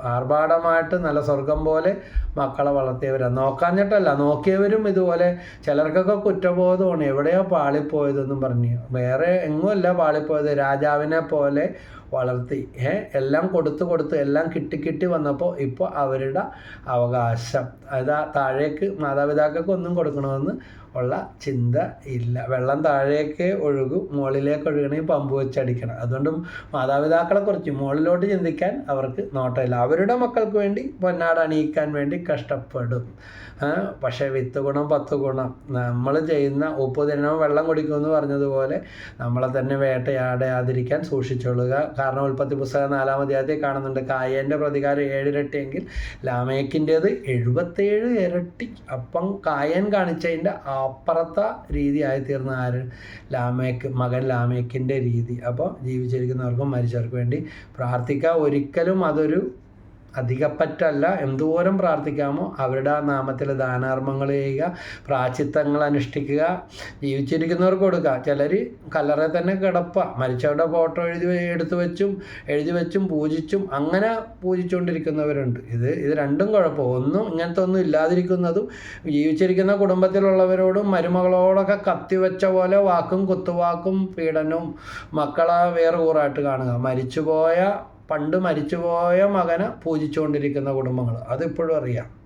ആർഭാടമായിട്ട് നല്ല സ്വർഗം പോലെ മക്കളെ വളർത്തിയവരാണ് നോക്കാഞ്ഞിട്ടല്ല നോക്കിയവരും ഇതുപോലെ ചിലർക്കൊക്കെ കുറ്റബോധമാണ്. എവിടെയോ പാളിപ്പോയതെന്നും പറഞ്ഞു. വേറെ എങ്ങുമല്ല പാളിപ്പോയത്. രാജാവിനെ പോലെ വളർത്തി. എല്ലാം കൊടുത്തു കൊടുത്ത് എല്ലാം കിട്ടി കിട്ടി വന്നപ്പോൾ ഇപ്പോൾ അവരുടെ അവകാശം. അതാ താഴേക്ക് മാതാപിതാക്കൾക്ക് ഒന്നും കൊടുക്കണമെന്ന് ഉള്ള ചിന്ത ഇല്ല. വെള്ളം താഴേക്ക് ഒഴുകും മുകളിലേക്ക് ഒഴുകണമെങ്കിൽ പമ്പ് വെച്ചടിക്കണം. അതുകൊണ്ട് മാതാപിതാക്കളെ കുറിച്ച് മുകളിലോട്ട് ചിന്തിക്കാൻ അവർക്ക് നോട്ടമില്ല. അവരുടെ മക്കൾക്ക് വേണ്ടി പൊന്നാട് അണിയിക്കാൻ വേണ്ടി കഷ്ടപ്പെടും. പക്ഷേ വിത്ത് ഗുണം പത്ത് ഗുണം. നമ്മൾ ചെയ്യുന്ന ഉപ്പ് ദിനവും വെള്ളം കുടിക്കുമെന്ന് പറഞ്ഞതുപോലെ നമ്മളെ തന്നെ വേട്ടയാടാതിരിക്കാൻ സൂക്ഷിച്ചോളുക കാരണം ഉൽപ്പത്തി പുസ്തകം നാലാം അധ്യായത്തിൽ കാണുന്നുണ്ട്. കായേന്റെ പ്രതികാരം ഏഴിരട്ടിയെങ്കിൽ ലാമേക്കിന്റേത് എഴുപത്തേഴ് ഇരട്ടി. അപ്പം കായൻ കാണിച്ചതിന്റെ അപ്പുറത്ത രീതിയായി തീർന്ന ആര്? ലാമേക്ക് മകൻ ലാമേക്കിന്റെ രീതി. അപ്പോൾ ജീവിച്ചിരിക്കുന്നവർക്കും മരിച്ചവർക്കും വേണ്ടി പ്രാർത്ഥിക്കുക. ഒരിക്കലും അതൊരു അധികപ്പറ്റല്ല. എന്തോരം പ്രാർത്ഥിക്കാമോ അവരുടെ ആ നാമത്തിൽ ദാനാർമ്മങ്ങൾ ചെയ്യുക പ്രാചിത്തങ്ങൾ അനുഷ്ഠിക്കുക ജീവിച്ചിരിക്കുന്നവർക്ക് കൊടുക്കുക. ചിലർ കല്ലറ തന്നെ കിടപ്പ. മരിച്ചവരുടെ ഫോട്ടോ എഴുതി എടുത്തു വെച്ചും എഴുതി വെച്ചും പൂജിച്ചും അങ്ങനെ പൂജിച്ചുകൊണ്ടിരിക്കുന്നവരുണ്ട്. ഇത് ഇത് രണ്ടും കുഴപ്പം. ഒന്നും ഇങ്ങനത്തെ ഒന്നും ഇല്ലാതിരിക്കുന്നതും ജീവിച്ചിരിക്കുന്ന കുടുംബത്തിലുള്ളവരോടും മരുമകളോടൊക്കെ കത്തിവെച്ച പോലെ വാക്കും കുത്തുവാക്കും പീഡനവും മക്കളെ വേറെ കൂറായിട്ട് കാണുക. മരിച്ചുപോയ പണ്ട് മരിച്ചുപോയ മകനെ പൂജിച്ചുകൊണ്ടിരിക്കുന്ന കുടുംബങ്ങൾ. അതിപ്പോഴും അറിയാം.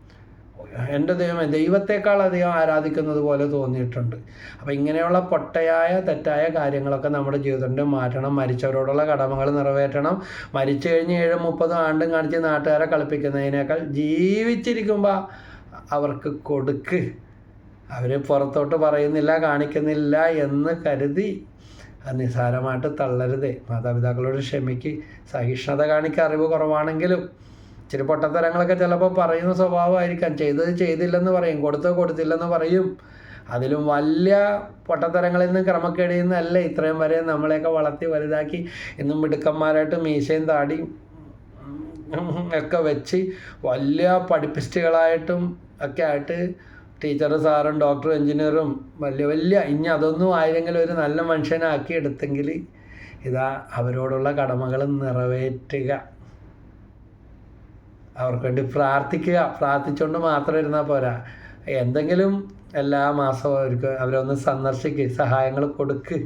എന്റെ ദൈവമേ ദൈവത്തെക്കാൾ അധികം ആരാധിക്കുന്നത് പോലെ തോന്നിയിട്ടുണ്ട്. അപ്പോൾ ഇങ്ങനെയുള്ള പൊട്ടയായ തെറ്റായ കാര്യങ്ങളൊക്കെ നമ്മുടെ ജീവിതത്തിൽ മാറ്റണം. മരിച്ചവരോടുള്ള കടമകൾ നിറവേറ്റണം. മരിച്ചു കഴിഞ്ഞ് ഏഴ് മുപ്പത് ആണ്ടും കാണിച്ച് നാട്ടുകാരെ കളിപ്പിക്കുന്നതിനേക്കാൾ ജീവിച്ചിരിക്കുമ്പോൾ അവർക്ക് കൊടുക്ക്. അവർ പുറത്തോട്ട് പറയുന്നില്ല കാണിക്കുന്നില്ല എന്ന് കരുതി നിസ്സാരമായിട്ട് തള്ളരുതേ. മാതാപിതാക്കളോട് ക്ഷമിക്ക് സഹിഷ്ണുത കാണിക്കുക അറിവ് കുറവാണെങ്കിലും ഇച്ചിരി പൊട്ടത്തരങ്ങളൊക്കെ ചിലപ്പോൾ പറയുന്ന സ്വഭാവമായിരിക്കാം. ചെയ്തത് ചെയ്തില്ലെന്ന് പറയും കൊടുത്തത് കൊടുത്തില്ലെന്ന് പറയും. അതിലും വലിയ പൊട്ടത്തരങ്ങളിൽ നിന്ന് ക്രമക്കേടിയിൽ നിന്നല്ല ഇത്രയും വരെ നമ്മളെയൊക്കെ വളർത്തി വലുതാക്കി ഇന്നും മിടുക്കന്മാരായിട്ട് മീശയും താടിയും ഒക്കെ വെച്ച് വലിയ പഠിപ്പിസ്റ്റുകളായിട്ടും ഒക്കെ ആയിട്ട് ടീച്ചറും സാറും ഡോക്ടറും എഞ്ചിനീയറും വലിയ വലിയ ഇനി അതൊന്നും ആയില്ലെങ്കിൽ ഒരു നല്ല മനുഷ്യനാക്കി എടുത്തെങ്കിൽ ഇതാ അവരോടുള്ള കടമകൾ നിറവേറ്റുക. അവർക്ക് വേണ്ടി പ്രാർത്ഥിക്കുക. പ്രാർത്ഥിച്ചുകൊണ്ട് മാത്രം ഇരുന്നാൽ പോരാ. എന്തെങ്കിലും എല്ലാ മാസവും അവർക്ക് അവരൊന്ന് സന്ദർശിക്ക് സഹായങ്ങൾ കൊടുക്ക്.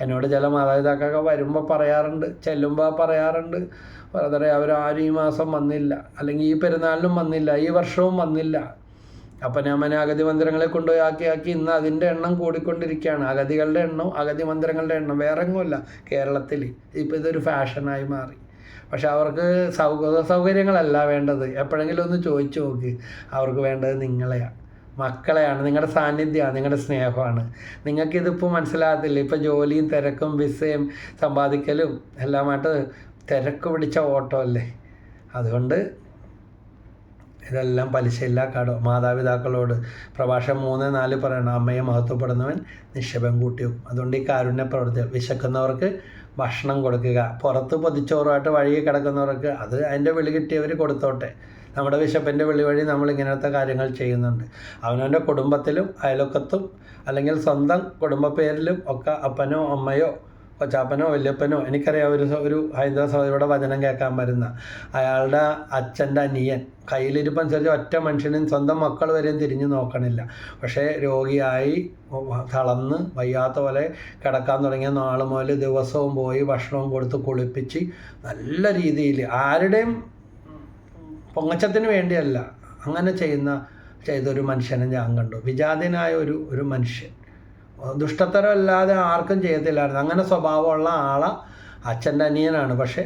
എന്നോട് ചില മാതാപിതാക്കളൊക്കെ വരുമ്പോൾ പറയാറുണ്ട് ചെല്ലുമ്പോൾ പറയാറുണ്ട്. ബ്രദറെ അവരാരും ഈ മാസം വന്നില്ല. അല്ലെങ്കിൽ ഈ പെരുന്നാളിനും വന്നില്ല ഈ വർഷവും വന്നില്ല. അപ്പനാമനെ അഗതി മന്ദിരങ്ങളെ കൊണ്ടുപോയി ആക്കി ആക്കി ഇന്ന് അതിന്റെ എണ്ണം കൂടിക്കൊണ്ടിരിക്കുകയാണ്. അഗതികളുടെ എണ്ണം അഗതി മന്ദിരങ്ങളുടെ എണ്ണം വേറെ എങ്ങുമല്ല കേരളത്തിൽ ഇപ്പോൾ ഇതൊരു ഫാഷനായി മാറി. പക്ഷെ അവർക്ക് സൗകര്യ സൗകര്യങ്ങളല്ല വേണ്ടത്. എപ്പോഴെങ്കിലും ഒന്ന് ചോദിച്ചു നോക്ക്. അവർക്ക് വേണ്ടത് നിങ്ങളെയാണ് മക്കളെയാണ്. നിങ്ങളുടെ സാന്നിധ്യമാണ്. നിങ്ങളുടെ സ്നേഹമാണ്. നിങ്ങൾക്കിതിപ്പോൾ മനസ്സിലാകത്തില്ല. ഇപ്പോൾ ജോലിയും തിരക്കും വിസയും സമ്പാദിക്കലും എല്ലാമായിട്ട് തിരക്ക് പിടിച്ച ഓട്ടോ അല്ലേ അതുകൊണ്ട് ഇതെല്ലാം പലിശയില്ല കട മാതാപിതാക്കളോട് പ്രഭാഷണം മൂന്ന് നാല് പറയണം. അമ്മയെ മഹത്വപ്പെടുന്നവൻ നിക്ഷേപം കൂട്ടി വെക്കും അതുകൊണ്ട് ഈ കാരുണ്യ പ്രവർത്തി വിശക്കുന്നവർക്ക് ഭക്ഷണം കൊടുക്കുക പുറത്ത് പൊതിച്ചോറുമായിട്ട് വഴിയിൽ കിടക്കുന്നവർക്ക് അത് അതിന്റെ വിളി കിട്ടിയവർ കൊടുത്തോട്ടെ. നമ്മുടെ വിശപ്പിന്റെ വിളി വഴി നമ്മൾ ഇങ്ങനത്തെ കാര്യങ്ങൾ ചെയ്യുന്നുണ്ട്. അവനവന്റെ കുടുംബത്തിലും അയലൊക്കത്തും അല്ലെങ്കിൽ സ്വന്തം കുടുംബ പേരിലും ഒക്കെ അപ്പനോ അമ്മയോ കൊച്ചാപ്പനോ വല്യപ്പനോ എനിക്കറിയാം ഒരു ഒരു ഹൈന്ദവ സഹോദരിയുടെ വചനം കേൾക്കാൻ വരുന്ന അയാളുടെ അച്ഛന്റെ അനിയൻ കയ്യിലിരിപ്പനുസരിച്ച് ഒറ്റ മനുഷ്യനും സ്വന്തം മക്കൾ വരെയും തിരിഞ്ഞു നോക്കണില്ല. പക്ഷേ രോഗിയായി തളർന്ന് വയ്യാത്ത പോലെ കിടക്കാൻ തുടങ്ങിയ നാൾ മുതൽ ദിവസവും പോയി ഭക്ഷണവും കൊടുത്ത് കുളിപ്പിച്ച് നല്ല രീതിയിൽ ആരുടെയും പൊങ്ങച്ചത്തിന് വേണ്ടിയല്ല അങ്ങനെ ചെയ്യുന്ന ചെയ്തൊരു മനുഷ്യനെ ഞാൻ കണ്ടു. വിജാതനായ ഒരു ഒരു മനുഷ്യൻ. ദുഷ്ടത്തരം അല്ലാതെ ആർക്കും ചെയ്യത്തില്ലായിരുന്നു. അങ്ങനെ സ്വഭാവമുള്ള ആളെ അച്ഛന്റെ അനിയനാണ്. പക്ഷേ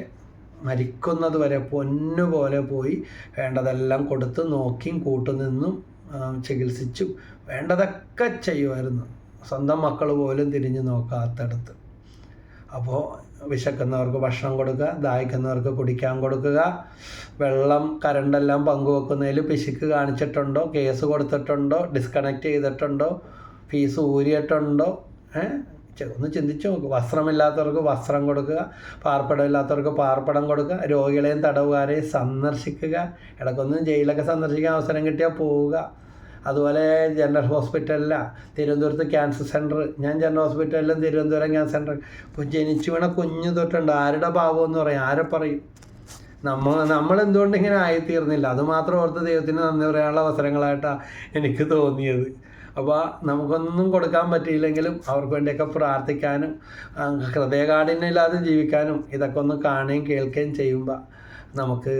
മരിക്കുന്നത് വരെ പൊന്നുപോലെ പോയി വേണ്ടതെല്ലാം കൊടുത്ത് നോക്കിയും കൂട്ടുനിന്നും ചികിത്സിച്ചും വേണ്ടതൊക്കെ ചെയ്യുമായിരുന്നു. സ്വന്തം മക്കൾ പോലും തിരിഞ്ഞു നോക്കാത്തടത്ത്. അപ്പോൾ വിശക്കുന്നവർക്ക് ഭക്ഷണം കൊടുക്കുക ദാഹിക്കുന്നവർക്ക് കുടിക്കാൻ കൊടുക്കുക വെള്ളം കരണ്ടെല്ലാം പങ്കുവെക്കുന്നതിൽ പിശുക്ക് കാണിച്ചിട്ടുണ്ടോ കേസ് കൊടുത്തിട്ടുണ്ടോ ഡിസ്കണക്ട് ചെയ്തിട്ടുണ്ടോ ഫീസ് ഊരിയിട്ടുണ്ടോ ഒന്ന് ചിന്തിച്ചു നോക്കുക വസ്ത്രമില്ലാത്തവർക്ക് വസ്ത്രം കൊടുക്കുക പാർപ്പിടമില്ലാത്തവർക്ക് പാർപ്പിടം കൊടുക്കുക രോഗികളെയും തടവുകാരെയും സന്ദർശിക്കുക ഇടയ്ക്കൊന്നും ജയിലൊക്കെ സന്ദർശിക്കാൻ അവസരം കിട്ടിയാൽ പോവുക. അതുപോലെ ജനറൽ ഹോസ്പിറ്റലില തിരുവനന്തപുരത്ത് ക്യാൻസർ സെന്റർ ഞാൻ ജനറൽ ഹോസ്പിറ്റലിലും തിരുവനന്തപുരം ക്യാൻസർ സെന്റർ. ഇപ്പോൾ ജനിച്ചു വീണ കുഞ്ഞു തൊട്ടുണ്ട് ആരുടെ ഭാവം എന്ന് പറയും ആരെ പറയും? നമ്മൾ നമ്മൾ എന്തുകൊണ്ട് ഇങ്ങനെ ആയിത്തീർന്നില്ല? അത് മാത്രം ഓർത്ത് ദൈവത്തിന് നന്ദി പറയാനുള്ള അവസരങ്ങളായിട്ടാണ് എനിക്ക് തോന്നിയത്. അപ്പോൾ നമുക്കൊന്നും കൊടുക്കാൻ പറ്റിയില്ലെങ്കിലും അവർക്ക് വേണ്ടിയൊക്കെ പ്രാർത്ഥിക്കാനും ഹൃദയകാഠിന്യമില്ലാതെ ജീവിക്കാനും ഇതൊക്കെ ഒന്ന് കാണുകയും കേൾക്കുകയും ചെയ്യുമ്പോൾ നമുക്ക്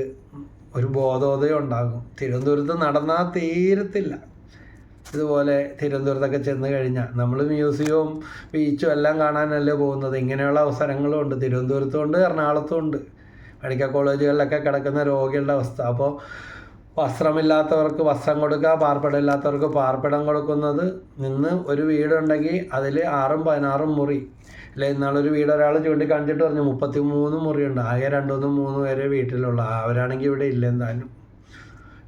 ഒരു ബോധോദയം ഉണ്ടാകും. തിരുവനന്തപുരത്ത് നടന്നാൽ തീരത്തില്ല. ഇതുപോലെ തിരുവനന്തപുരത്തൊക്കെ ചെന്ന് കഴിഞ്ഞാൽ നമ്മൾ മ്യൂസിയവും ബീച്ചും എല്ലാം കാണാനല്ലേ പോകുന്നത്. ഇങ്ങനെയുള്ള അവസരങ്ങളും ഉണ്ട്. തിരുവനന്തപുരത്തും ഉണ്ട് എറണാകുളത്തും ഉണ്ട്. മെഡിക്കൽ കോളേജുകളിലൊക്കെ കിടക്കുന്ന രോഗികളുടെ അവസ്ഥ. അപ്പോൾ വസ്ത്രമില്ലാത്തവർക്ക് വസ്ത്രം കൊടുക്കുക പാർപ്പിടമില്ലാത്തവർക്ക് പാർപ്പിടം കൊടുക്കുന്നത്. നിന്ന് ഒരു വീടുണ്ടെങ്കിൽ അതിൽ ആറും പതിനാറും മുറി. അല്ലെ ഇന്നാളൊരു വീട് ഒരാൾ ചൂണ്ടിക്കാണിച്ചിട്ട് പറഞ്ഞു മുപ്പത്തി മൂന്ന് മുറിയുണ്ട്. ആകെ രണ്ടുമൂന്നും മൂന്ന് പേരെ വീട്ടിലുള്ള. അവരാണെങ്കിൽ ഇവിടെ ഇല്ല എന്തായാലും.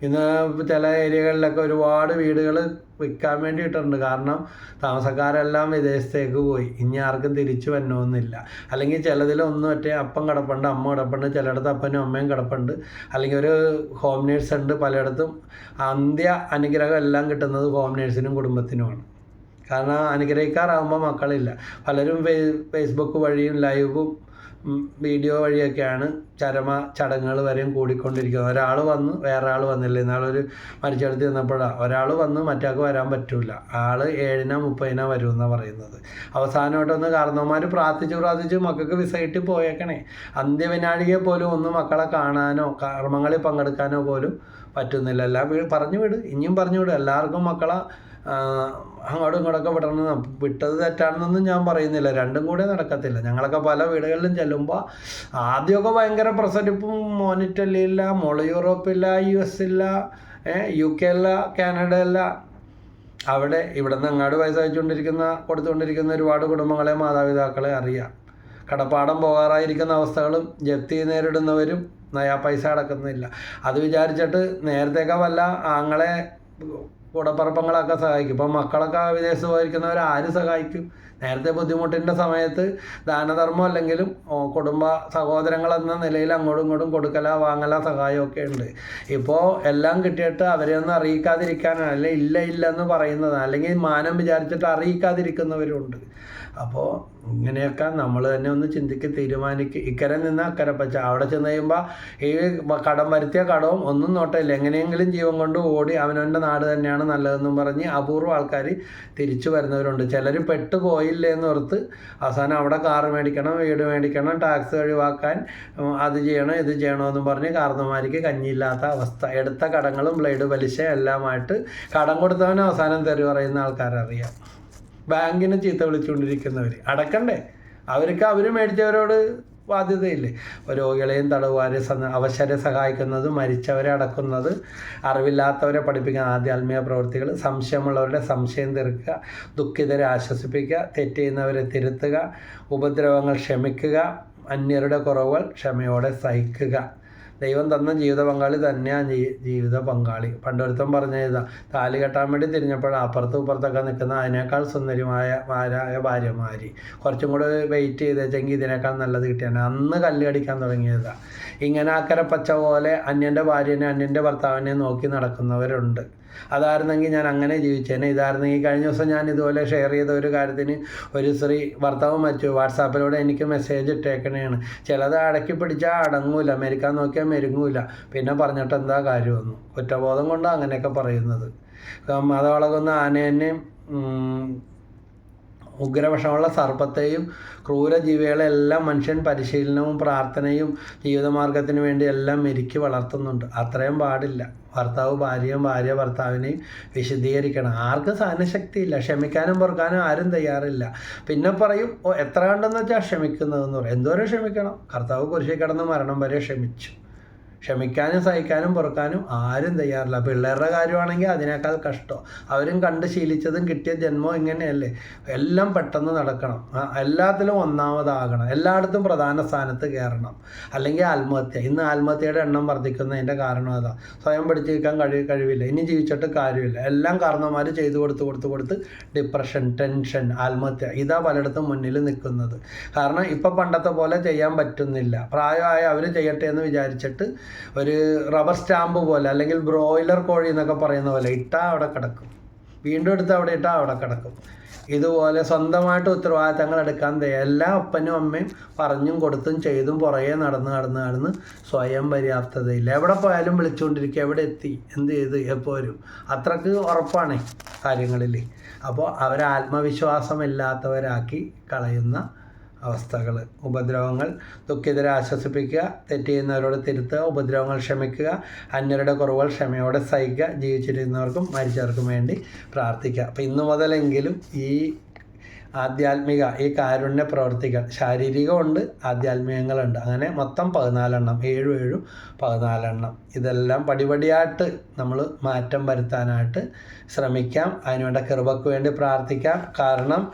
ഇന്ന് ചില ഏരിയകളിലൊക്കെ ഒരുപാട് വീടുകൾ വിൽക്കാൻ വേണ്ടി ഇട്ടിട്ടുണ്ട് കാരണം താമസക്കാരെല്ലാം വിദേശത്തേക്ക് പോയി. ഇനി ആർക്കും തിരിച്ചു വരണമെന്നില്ല. അല്ലെങ്കിൽ ചിലതിൽ ഒന്നും മറ്റേ അപ്പം കിടപ്പുണ്ട് അമ്മ കിടപ്പുണ്ട് ചിലയിടത്ത് അപ്പനും അമ്മയും കിടപ്പുണ്ട്. അല്ലെങ്കിൽ ഒരു ഹോം നേഴ്സ് ഉണ്ട് പലയിടത്തും. അന്ത്യ അനുഗ്രഹം എല്ലാം കിട്ടുന്നത് ഹോം നേഴ്സിനും കുടുംബത്തിനുമാണ് കാരണം അനുഗ്രഹിക്കാറാകുമ്പോൾ മക്കളില്ല. പലരും ഫേസ്ബുക്ക് വഴിയും ലൈവും വീഡിയോ വഴിയൊക്കെയാണ് ചരമ ചടങ്ങുകൾ വരെയും കൂടിക്കൊണ്ടിരിക്കുന്നത്. ഒരാൾ വന്ന് വേറെ ആൾ വന്നില്ല ഇന്നാളൊരു മരിച്ചെടുത്ത് ചെന്നപ്പോഴാണ് ഒരാൾ വന്ന് മറ്റാൾക്ക് വരാൻ പറ്റൂല. ആൾ ഏഴിനോ മുപ്പതിനോ വരുമെന്നാണ് പറയുന്നത്. അവസാനമായിട്ടൊന്ന് കാരണവന്മാർ പ്രാർത്ഥിച്ച് പ്രാർത്ഥിച്ച് മക്കൾക്ക് വിസ കിട്ടി പോയേക്കണേ. അന്ത്യവിനാഴികയെ പോലും ഒന്ന് മക്കളെ കാണാനോ കർമ്മങ്ങളിൽ പങ്കെടുക്കാനോ പോലും പറ്റുന്നില്ല. എല്ലാം പറഞ്ഞു വിട്. ഇനിയും പറഞ്ഞു വിട്. എല്ലാവർക്കും മക്കളെ അങ്ങോട്ടും ഇങ്ങോട്ടൊക്കെ വിടണം വിട്ടത് തെറ്റാണെന്നൊന്നും ഞാൻ പറയുന്നില്ല. രണ്ടും കൂടെ നടക്കത്തില്ല. ഞങ്ങളൊക്കെ പല വീടുകളിലും ചെല്ലുമ്പോൾ ആദ്യമൊക്കെ ഭയങ്കര പ്രസരിപ്പും ഇല്ല മോൾ യൂറോപ്പില്ല യു എസ് ഇല്ല യു കെ അല്ല കാനഡ അല്ല അവിടെ ഇവിടെ നിന്ന് അങ്ങാട് പൈസ അയച്ചുകൊണ്ടിരിക്കുന്ന കൊടുത്തുകൊണ്ടിരിക്കുന്ന ഒരുപാട് കുടുംബങ്ങളെ മാതാപിതാക്കളെ അറിയാം. കടപ്പാടം പോകാറായിരിക്കുന്ന അവസ്ഥകളും ജപ്തി നേരിടുന്നവരും നയാ പൈസ അടക്കുന്നില്ല. അത് വിചാരിച്ചിട്ട് നേരത്തെയൊക്കെ വല്ല ആങ്ങളെ കൂടപ്പറപ്പങ്ങളൊക്കെ സഹായിക്കും. ഇപ്പം മക്കളൊക്കെ വിദേശത്ത് പോയിരിക്കുന്നവർ ആര് സഹായിക്കും? നേരത്തെ ബുദ്ധിമുട്ടിന്റെ സമയത്ത് ദാനധർമ്മം അല്ലെങ്കിലും കുടുംബ സഹോദരങ്ങൾ എന്ന നിലയിൽ അങ്ങോട്ടും ഇങ്ങോട്ടും കൊടുക്കല വാങ്ങല സഹായമൊക്കെ ഉണ്ട്. ഇപ്പോൾ എല്ലാം കിട്ടിയിട്ട് അവരെ ഒന്നും അറിയിക്കാതിരിക്കാനാണ്. അല്ലെ ഇല്ല ഇല്ല എന്ന് പറയുന്നത് അല്ലെങ്കിൽ മാനം വിചാരിച്ചിട്ട് അറിയിക്കാതിരിക്കുന്നവരുണ്ട്. അപ്പോൾ ഇങ്ങനെയൊക്കെ നമ്മൾ തന്നെ ഒന്ന് ചിന്തിക്ക് തീരുമാനിക്കുക ഇക്കരെ നിന്ന് അക്കരെ പച്ച. അവിടെ ചെന്ന് കഴിയുമ്പോൾ ഈ കടം വരുത്തിയ കടവും ഒന്നും നോട്ടില്ല എങ്ങനെയെങ്കിലും ജീവൻ കൊണ്ട് ഓടി അവനവന്റെ നാട് തന്നെയാണ് നല്ലതെന്നും പറഞ്ഞ് അപൂർവ ആൾക്കാർ തിരിച്ചു വരുന്നവരുണ്ട്. ചിലർ പെട്ടു പോയില്ലേ എന്ന് ഓർത്ത് അവസാനം അവിടെ കാറ് മേടിക്കണം വീട് മേടിക്കണം ടാക്സ് ഒഴിവാക്കാൻ അത് ചെയ്യണം ഇത് ചെയ്യണമെന്നും പറഞ്ഞ് കാർന്നമാർക്ക് കഞ്ഞിയില്ലാത്ത അവസ്ഥ. എടുത്ത കടങ്ങളും ബ്ലേഡ് പലിശ എല്ലാമായിട്ട് കടം കൊടുത്തവൻ അവസാനം തെറി പറയുന്ന ആൾക്കാരറിയാം. ബാങ്കിനെ ചീത്ത വിളിച്ചുകൊണ്ടിരിക്കുന്നവർ അടക്കണ്ടേ. അവർക്ക് അവർ മേടിച്ചവരോട് ബാധ്യതയില്ലേ? രോഗികളെയും തടവുകാരെ അവശരെ സഹായിക്കുന്നത് മരിച്ചവരെ അടക്കുന്നത് അറിവില്ലാത്തവരെ പഠിപ്പിക്കുന്ന ആധ്യാത്മിക പ്രവൃത്തികൾ സംശയമുള്ളവരുടെ സംശയം തീർക്കുക ദുഃഖിതരെ ആശ്വസിപ്പിക്കുക തെറ്റ് ചെയ്യുന്നവരെ തിരുത്തുക ഉപദ്രവങ്ങൾ ക്ഷമിക്കുക അന്യരുടെ കുറവുകൾ ക്ഷമയോടെ സഹിക്കുക. ദൈവം തന്ന ജീവിത പങ്കാളി തന്നെയാണ് ജീവിത പങ്കാളി. പണ്ടൊരുത്തം പറഞ്ഞ ഇതാ താലി കെട്ടാൻ വേണ്ടി തിരിഞ്ഞപ്പോൾ അപ്പുറത്തും ഇപ്പുറത്തൊക്കെ നിൽക്കുന്ന അതിനേക്കാൾ സുന്ദരിമായ മാരായ ഭാര്യമാരി. കുറച്ചും കൂടെ വെയിറ്റ് ചെയ്തേച്ചെങ്കിൽ ഇതിനേക്കാൾ നല്ലത് കിട്ടിയാണ് അന്ന് കല്ല് കടിക്കാൻ തുടങ്ങിയതാണ് ഇങ്ങനെ അക്കരെ പച്ച പോലെ അന്യന്റെ ഭാര്യനെ അന്യന്റെ ഭർത്താവിനെ നോക്കി നടക്കുന്നവരുണ്ട്. അതായിരുന്നെങ്കിൽ ഞാൻ അങ്ങനെ ജീവിച്ചേനെ. ഇതായിരുന്നെങ്കിൽ കഴിഞ്ഞ ദിവസം ഞാൻ ഇതുപോലെ ഷെയർ ചെയ്ത ഒരു കാര്യത്തിന് ഒരു സ്ത്രീ ഭർത്താവ് മറ്റു വാട്സാപ്പിലൂടെ എനിക്ക് മെസ്സേജ് ഇട്ടേക്കണേണ്. ചിലത് അടക്കി പിടിച്ചാൽ അടങ്ങൂല. മെരുക്കാൻ നോക്കിയാൽ മെരുങ്ങൂല. പിന്നെ പറഞ്ഞിട്ട് എന്താ കാര്യമൊന്നും. കുറ്റബോധം കൊണ്ടാണ് അങ്ങനെയൊക്കെ പറയുന്നത്. മതവളകുന്ന ആനേനെയും ഉം, ഉഗ്രവിഷമുള്ള സർപ്പത്തെയും ക്രൂരജീവികളെല്ലാം മനുഷ്യൻ പരിശീലനവും പ്രാർത്ഥനയും ജീവിതമാർഗത്തിന് വേണ്ടി എല്ലാം മെരുക്കി വളർത്തുന്നുണ്ട്. അത്രയും പാടില്ല. ഭർത്താവ് ഭാര്യയും ഭാര്യ ഭർത്താവിനെയും വിശദീകരിക്കണം ആർക്കും സഹനശക്തിയില്ല. ക്ഷമിക്കാനും പൊറുക്കാനും ആരും തയ്യാറില്ല. പിന്നെ പറയും എത്ര കണ്ടെന്ന് വെച്ചാൽ ക്ഷമിക്കുന്നതെന്ന് പറയും. എന്തോരം ക്ഷമിക്കണം? കർത്താവ് കുരിശിൽ കിടന്ന് മരണം വരെ ക്ഷമിച്ചു. ക്ഷമിക്കാനും സഹിക്കാനും പൊറുക്കാനും ആരും തയ്യാറില്ല. പിള്ളേരുടെ കാര്യമാണെങ്കിൽ അതിനേക്കാൾ കഷ്ടം. അവരും കണ്ട് ശീലിച്ചതും കിട്ടിയ ജന്മം ഇങ്ങനെയല്ലേ? എല്ലാം പെട്ടെന്ന് നടക്കണം. എല്ലാത്തിലും ഒന്നാമതാകണം. എല്ലായിടത്തും പ്രധാന സ്ഥാനത്ത് കയറണം. അല്ലെങ്കിൽ ആത്മഹത്യ. ഇന്ന് ആത്മഹത്യയുടെ എണ്ണം വർദ്ധിക്കുന്നതിന്റെ കാരണം അതാ. സ്വയം പഠിച്ചു നിൽക്കാൻ കഴി കഴിവില്ല. ഇനി ജീവിച്ചിട്ട് കാര്യമില്ല. എല്ലാം കാരണവന്മാർ ചെയ്തു കൊടുത്ത് കൊടുത്ത് കൊടുത്ത് ഡിപ്രഷൻ ടെൻഷൻ ആത്മഹത്യ. ഇതാ പലയിടത്തും മുന്നിൽ നിൽക്കുന്നത്. കാരണം ഇപ്പം പണ്ടത്തെ പോലെ ചെയ്യാൻ പറ്റുന്നില്ല. പ്രായമായ അവർ ചെയ്യട്ടെ എന്ന് വിചാരിച്ചിട്ട് ഒരു റബ്ബർ സ്റ്റാമ്പ് പോലെ അല്ലെങ്കിൽ ബ്രോയിലർ കോഴി എന്നൊക്കെ പറയുന്ന പോലെ ഇട്ടാൽ അവിടെ കിടക്കും. വീണ്ടും എടുത്ത് അവിടെ ഇട്ടാൽ അവിടെ കിടക്കും. ഇതുപോലെ സ്വന്തമായിട്ട് ഉത്തരവാദിത്തങ്ങൾ എടുക്കാൻ എല്ലാ അപ്പനും അമ്മയും പറഞ്ഞും കൊടുത്തും ചെയ്തും പുറകെ നടന്ന് നടന്ന് നടന്ന് സ്വയം പര്യാപ്തതയില്ല. എവിടെ പോയാലും വിളിച്ചുകൊണ്ടിരിക്കുക എവിടെ എത്തി എന്ത് ചെയ്ത് എപ്പോൾ വരും. അത്രയ്ക്ക് ഉറപ്പാണ് കാര്യങ്ങളിൽ അപ്പോൾ അവരെ ആത്മവിശ്വാസമില്ലാത്തവരാക്കി കളയുന്ന അവസ്ഥകൾ ഉപദ്രവങ്ങൾ ദുഃഖിതരെ ആശ്വസിപ്പിക്കുക തെറ്റ് ചെയ്യുന്നവരോട് തിരുത്തുക ഉപദ്രവങ്ങൾ ക്ഷമിക്കുക അന്യരുടെ കുറവുകൾ ക്ഷമയോടെ സഹിക്കുക ജീവിച്ചിരിക്കുന്നവർക്കും മരിച്ചവർക്കും വേണ്ടി പ്രാർത്ഥിക്കുക. അപ്പം ഇന്നു മുതലെങ്കിലും ഈ ആധ്യാത്മിക ഈ കാരുണ്യ പ്രവർത്തികൾ ശാരീരികമുണ്ട് ആധ്യാത്മികങ്ങളുണ്ട്. അങ്ങനെ മൊത്തം പതിനാലെണ്ണം ഏഴും ഏഴും പതിനാലെണ്ണം. ഇതെല്ലാം പടിപടിയായിട്ട് നമ്മൾ മാറ്റം വരുത്താനായിട്ട് ശ്രമിക്കാം. അതിനുവേണ്ട കൃപക്ക് വേണ്ടി പ്രാർത്ഥിക്കാം. കാരണം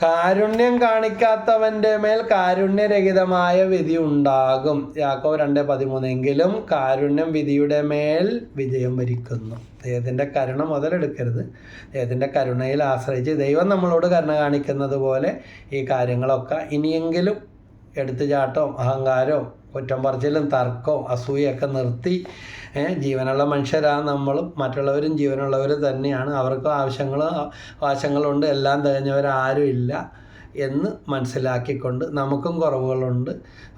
കാരുണ്യം കാണിക്കാത്തവന്റെ മേൽ കാരുണ്യരഹിതമായ വിധി ഉണ്ടാകും. യാക്കോ രണ്ട് പതിമൂന്നെങ്കിലും കാരുണ്യം വിധിയുടെ മേൽ വിജയം വരിക്കുന്നു. ദൈവത്തിന്റെ കരുണ മുതലെടുക്കരുത്. ദൈവത്തിന്റെ കരുണയിൽ ആശ്രയിച്ച് ദൈവം നമ്മളോട് കരുണ കാണിക്കുന്നത് പോലെ ഈ കാര്യങ്ങളൊക്കെ ഇനിയെങ്കിലും എടുത്തുചാട്ടവും അഹങ്കാരവും കുറ്റം പറച്ചിലും തർക്കവും അസൂയൊക്കെ നിർത്തി ജീവനുള്ള മനുഷ്യരാ നമ്മളും മറ്റുള്ളവരും ജീവനുള്ളവർ തന്നെയാണ്. അവർക്കും ആവശ്യങ്ങൾ വാശങ്ങളുണ്ട് എല്ലാം തികഞ്ഞവരാരും ഇല്ല എന്ന് മനസ്സിലാക്കിക്കൊണ്ട് നമുക്കും കുറവുകളുണ്ട്.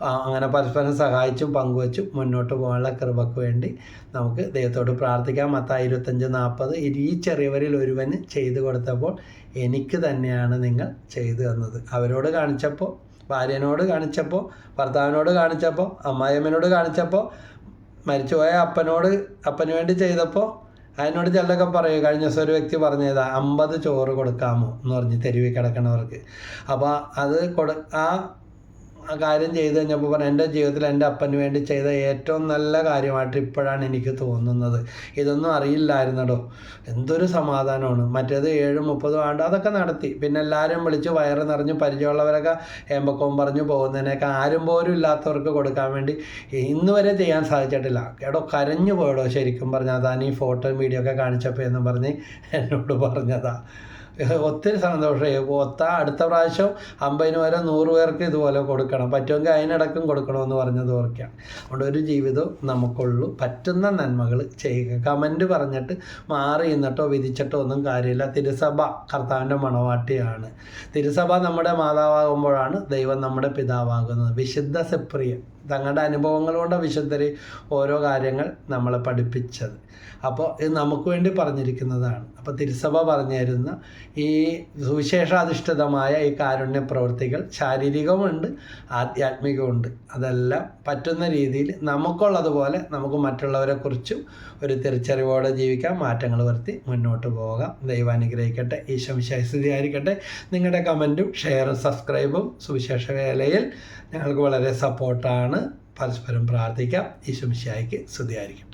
അങ്ങനെ പരസ്പരം സഹായിച്ചും പങ്കുവച്ചും മുന്നോട്ട് പോകാനുള്ള കൃപക്ക് വേണ്ടി നമുക്ക് ദൈവത്തോട് പ്രാർത്ഥിക്കാം. മത്തായി ഇരുപത്തഞ്ച് നാൽപ്പത് ഈ ചെറിയവരിൽ ഒരുവന് ചെയ്തു കൊടുത്തപ്പോൾ എനിക്ക് തന്നെയാണ് നിങ്ങൾ ചെയ്തു തന്നത്. അവരോട് കാണിച്ചപ്പോൾ ഭാര്യനോട് കാണിച്ചപ്പോൾ ഭർത്താവിനോട് കാണിച്ചപ്പോൾ അമ്മായിയമ്മനോട് കാണിച്ചപ്പോൾ മരിച്ചുപോയ അപ്പനോട് അപ്പന് വേണ്ടി ചെയ്തപ്പോൾ അതിനോട് ചിലരൊക്കെ പറയും കഴിഞ്ഞ ദിവസം ഒരു വ്യക്തി പറഞ്ഞതാ അമ്പത് ചോറ് കൊടുക്കാമോ? എന്ന് പറഞ്ഞ് തെരുവിൽ കിടക്കണവർക്ക്. അപ്പോൾ അത് കൊടു ആ ആ കാര്യം ചെയ്തു കഴിഞ്ഞപ്പോൾ പറഞ്ഞു എന്റെ ജീവിതത്തിൽ എന്റെ അപ്പന് വേണ്ടി ചെയ്ത ഏറ്റവും നല്ല കാര്യമായിട്ട് ഇപ്പോഴാണ് എനിക്ക് തോന്നുന്നത്. ഇതൊന്നും അറിയില്ലായിരുന്നടോ. എന്തൊരു സമാധാനമാണ്. മറ്റേത് ഏഴ് മുപ്പതും ആണ്ട് അതൊക്കെ നടത്തി. പിന്നെ എല്ലാവരും വിളിച്ച് വയറ് നിറഞ്ഞ് പരിചയമുള്ളവരൊക്കെ ഏമ്പക്കവും പറഞ്ഞു പോകുന്നതിനൊക്കെ ആരും പോലും ഇല്ലാത്തവർക്ക് കൊടുക്കാൻ വേണ്ടി ഇന്ന് വരെ ചെയ്യാൻ സാധിച്ചിട്ടില്ല. എടോ കരഞ്ഞു പോയടോ ശരിക്കും പറഞ്ഞാൽ അതാണ് ഈ ഫോട്ടോയും വീഡിയോ ഒക്കെ കാണിച്ചപ്പോൾ എന്ന് പറഞ്ഞ് എന്നോട് പറഞ്ഞതാ. ഒത്തിരി സന്തോഷമായി ഒത്ത അടുത്ത പ്രാവശ്യം അമ്പതിന് വരെ നൂറ് പേർക്ക് ഇതുപോലെ കൊടുക്കണം. പറ്റുമെങ്കിൽ അതിനിടക്കും കൊടുക്കണമെന്ന് പറഞ്ഞത് ഓർക്കുകയാണ് അതുകൊണ്ട് ഒരു ജീവിതം നമുക്കുള്ളൂ. പറ്റുന്ന നന്മകൾ ചെയ്യുക. കമന്റ് പറഞ്ഞിട്ട് മാറി നിന്നിട്ടോ വിധിച്ചിട്ടോ ഒന്നും കാര്യമില്ല. തിരുസഭ കർത്താവിന്റെ മണവാട്ടിയാണ്. തിരുസഭ നമ്മുടെ മാതാവാകുമ്പോഴാണ് ദൈവം നമ്മുടെ പിതാവാകുന്നത്. വിശുദ്ധ സെപ്രിയൻ. തങ്ങളുടെ അനുഭവങ്ങൾ കൊണ്ട് വിശുദ്ധർ ഓരോ കാര്യങ്ങൾ നമ്മളെ പഠിപ്പിച്ചത്. അപ്പോൾ ഇത് നമുക്ക് വേണ്ടി പറഞ്ഞിരിക്കുന്നതാണ്. അപ്പോൾ തിരുസഭ പറഞ്ഞു തരുന്ന ഈ സുവിശേഷാധിഷ്ഠിതമായ ഈ കാരുണ്യ പ്രവൃത്തികൾ ശാരീരികമുണ്ട് ആധ്യാത്മികമുണ്ട് അതെല്ലാം പറ്റുന്ന രീതിയിൽ നമുക്കുള്ളതുപോലെ നമുക്ക് മറ്റുള്ളവരെ കുറിച്ചും ഒരു തിരിച്ചറിവോടെ ജീവിക്കാം മാറ്റങ്ങൾ വരുത്തി മുന്നോട്ട് പോകാം. ദൈവം അനുഗ്രഹിക്കട്ടെ ഈശോ വിശ്വാസിയായിരിക്കട്ടെ നിങ്ങളുടെ കമന്റും ഷെയറും സബ്സ്ക്രൈബും സുവിശേഷ വേലയിൽ ഞങ്ങൾക്ക് വളരെ സപ്പോർട്ടാണ്. പരസ്പരം പ്രാർത്ഥിക്കാം. ഈശോ മിശിഹായ്ക്ക് സ്തുതിയായിരിക്കട്ടെ.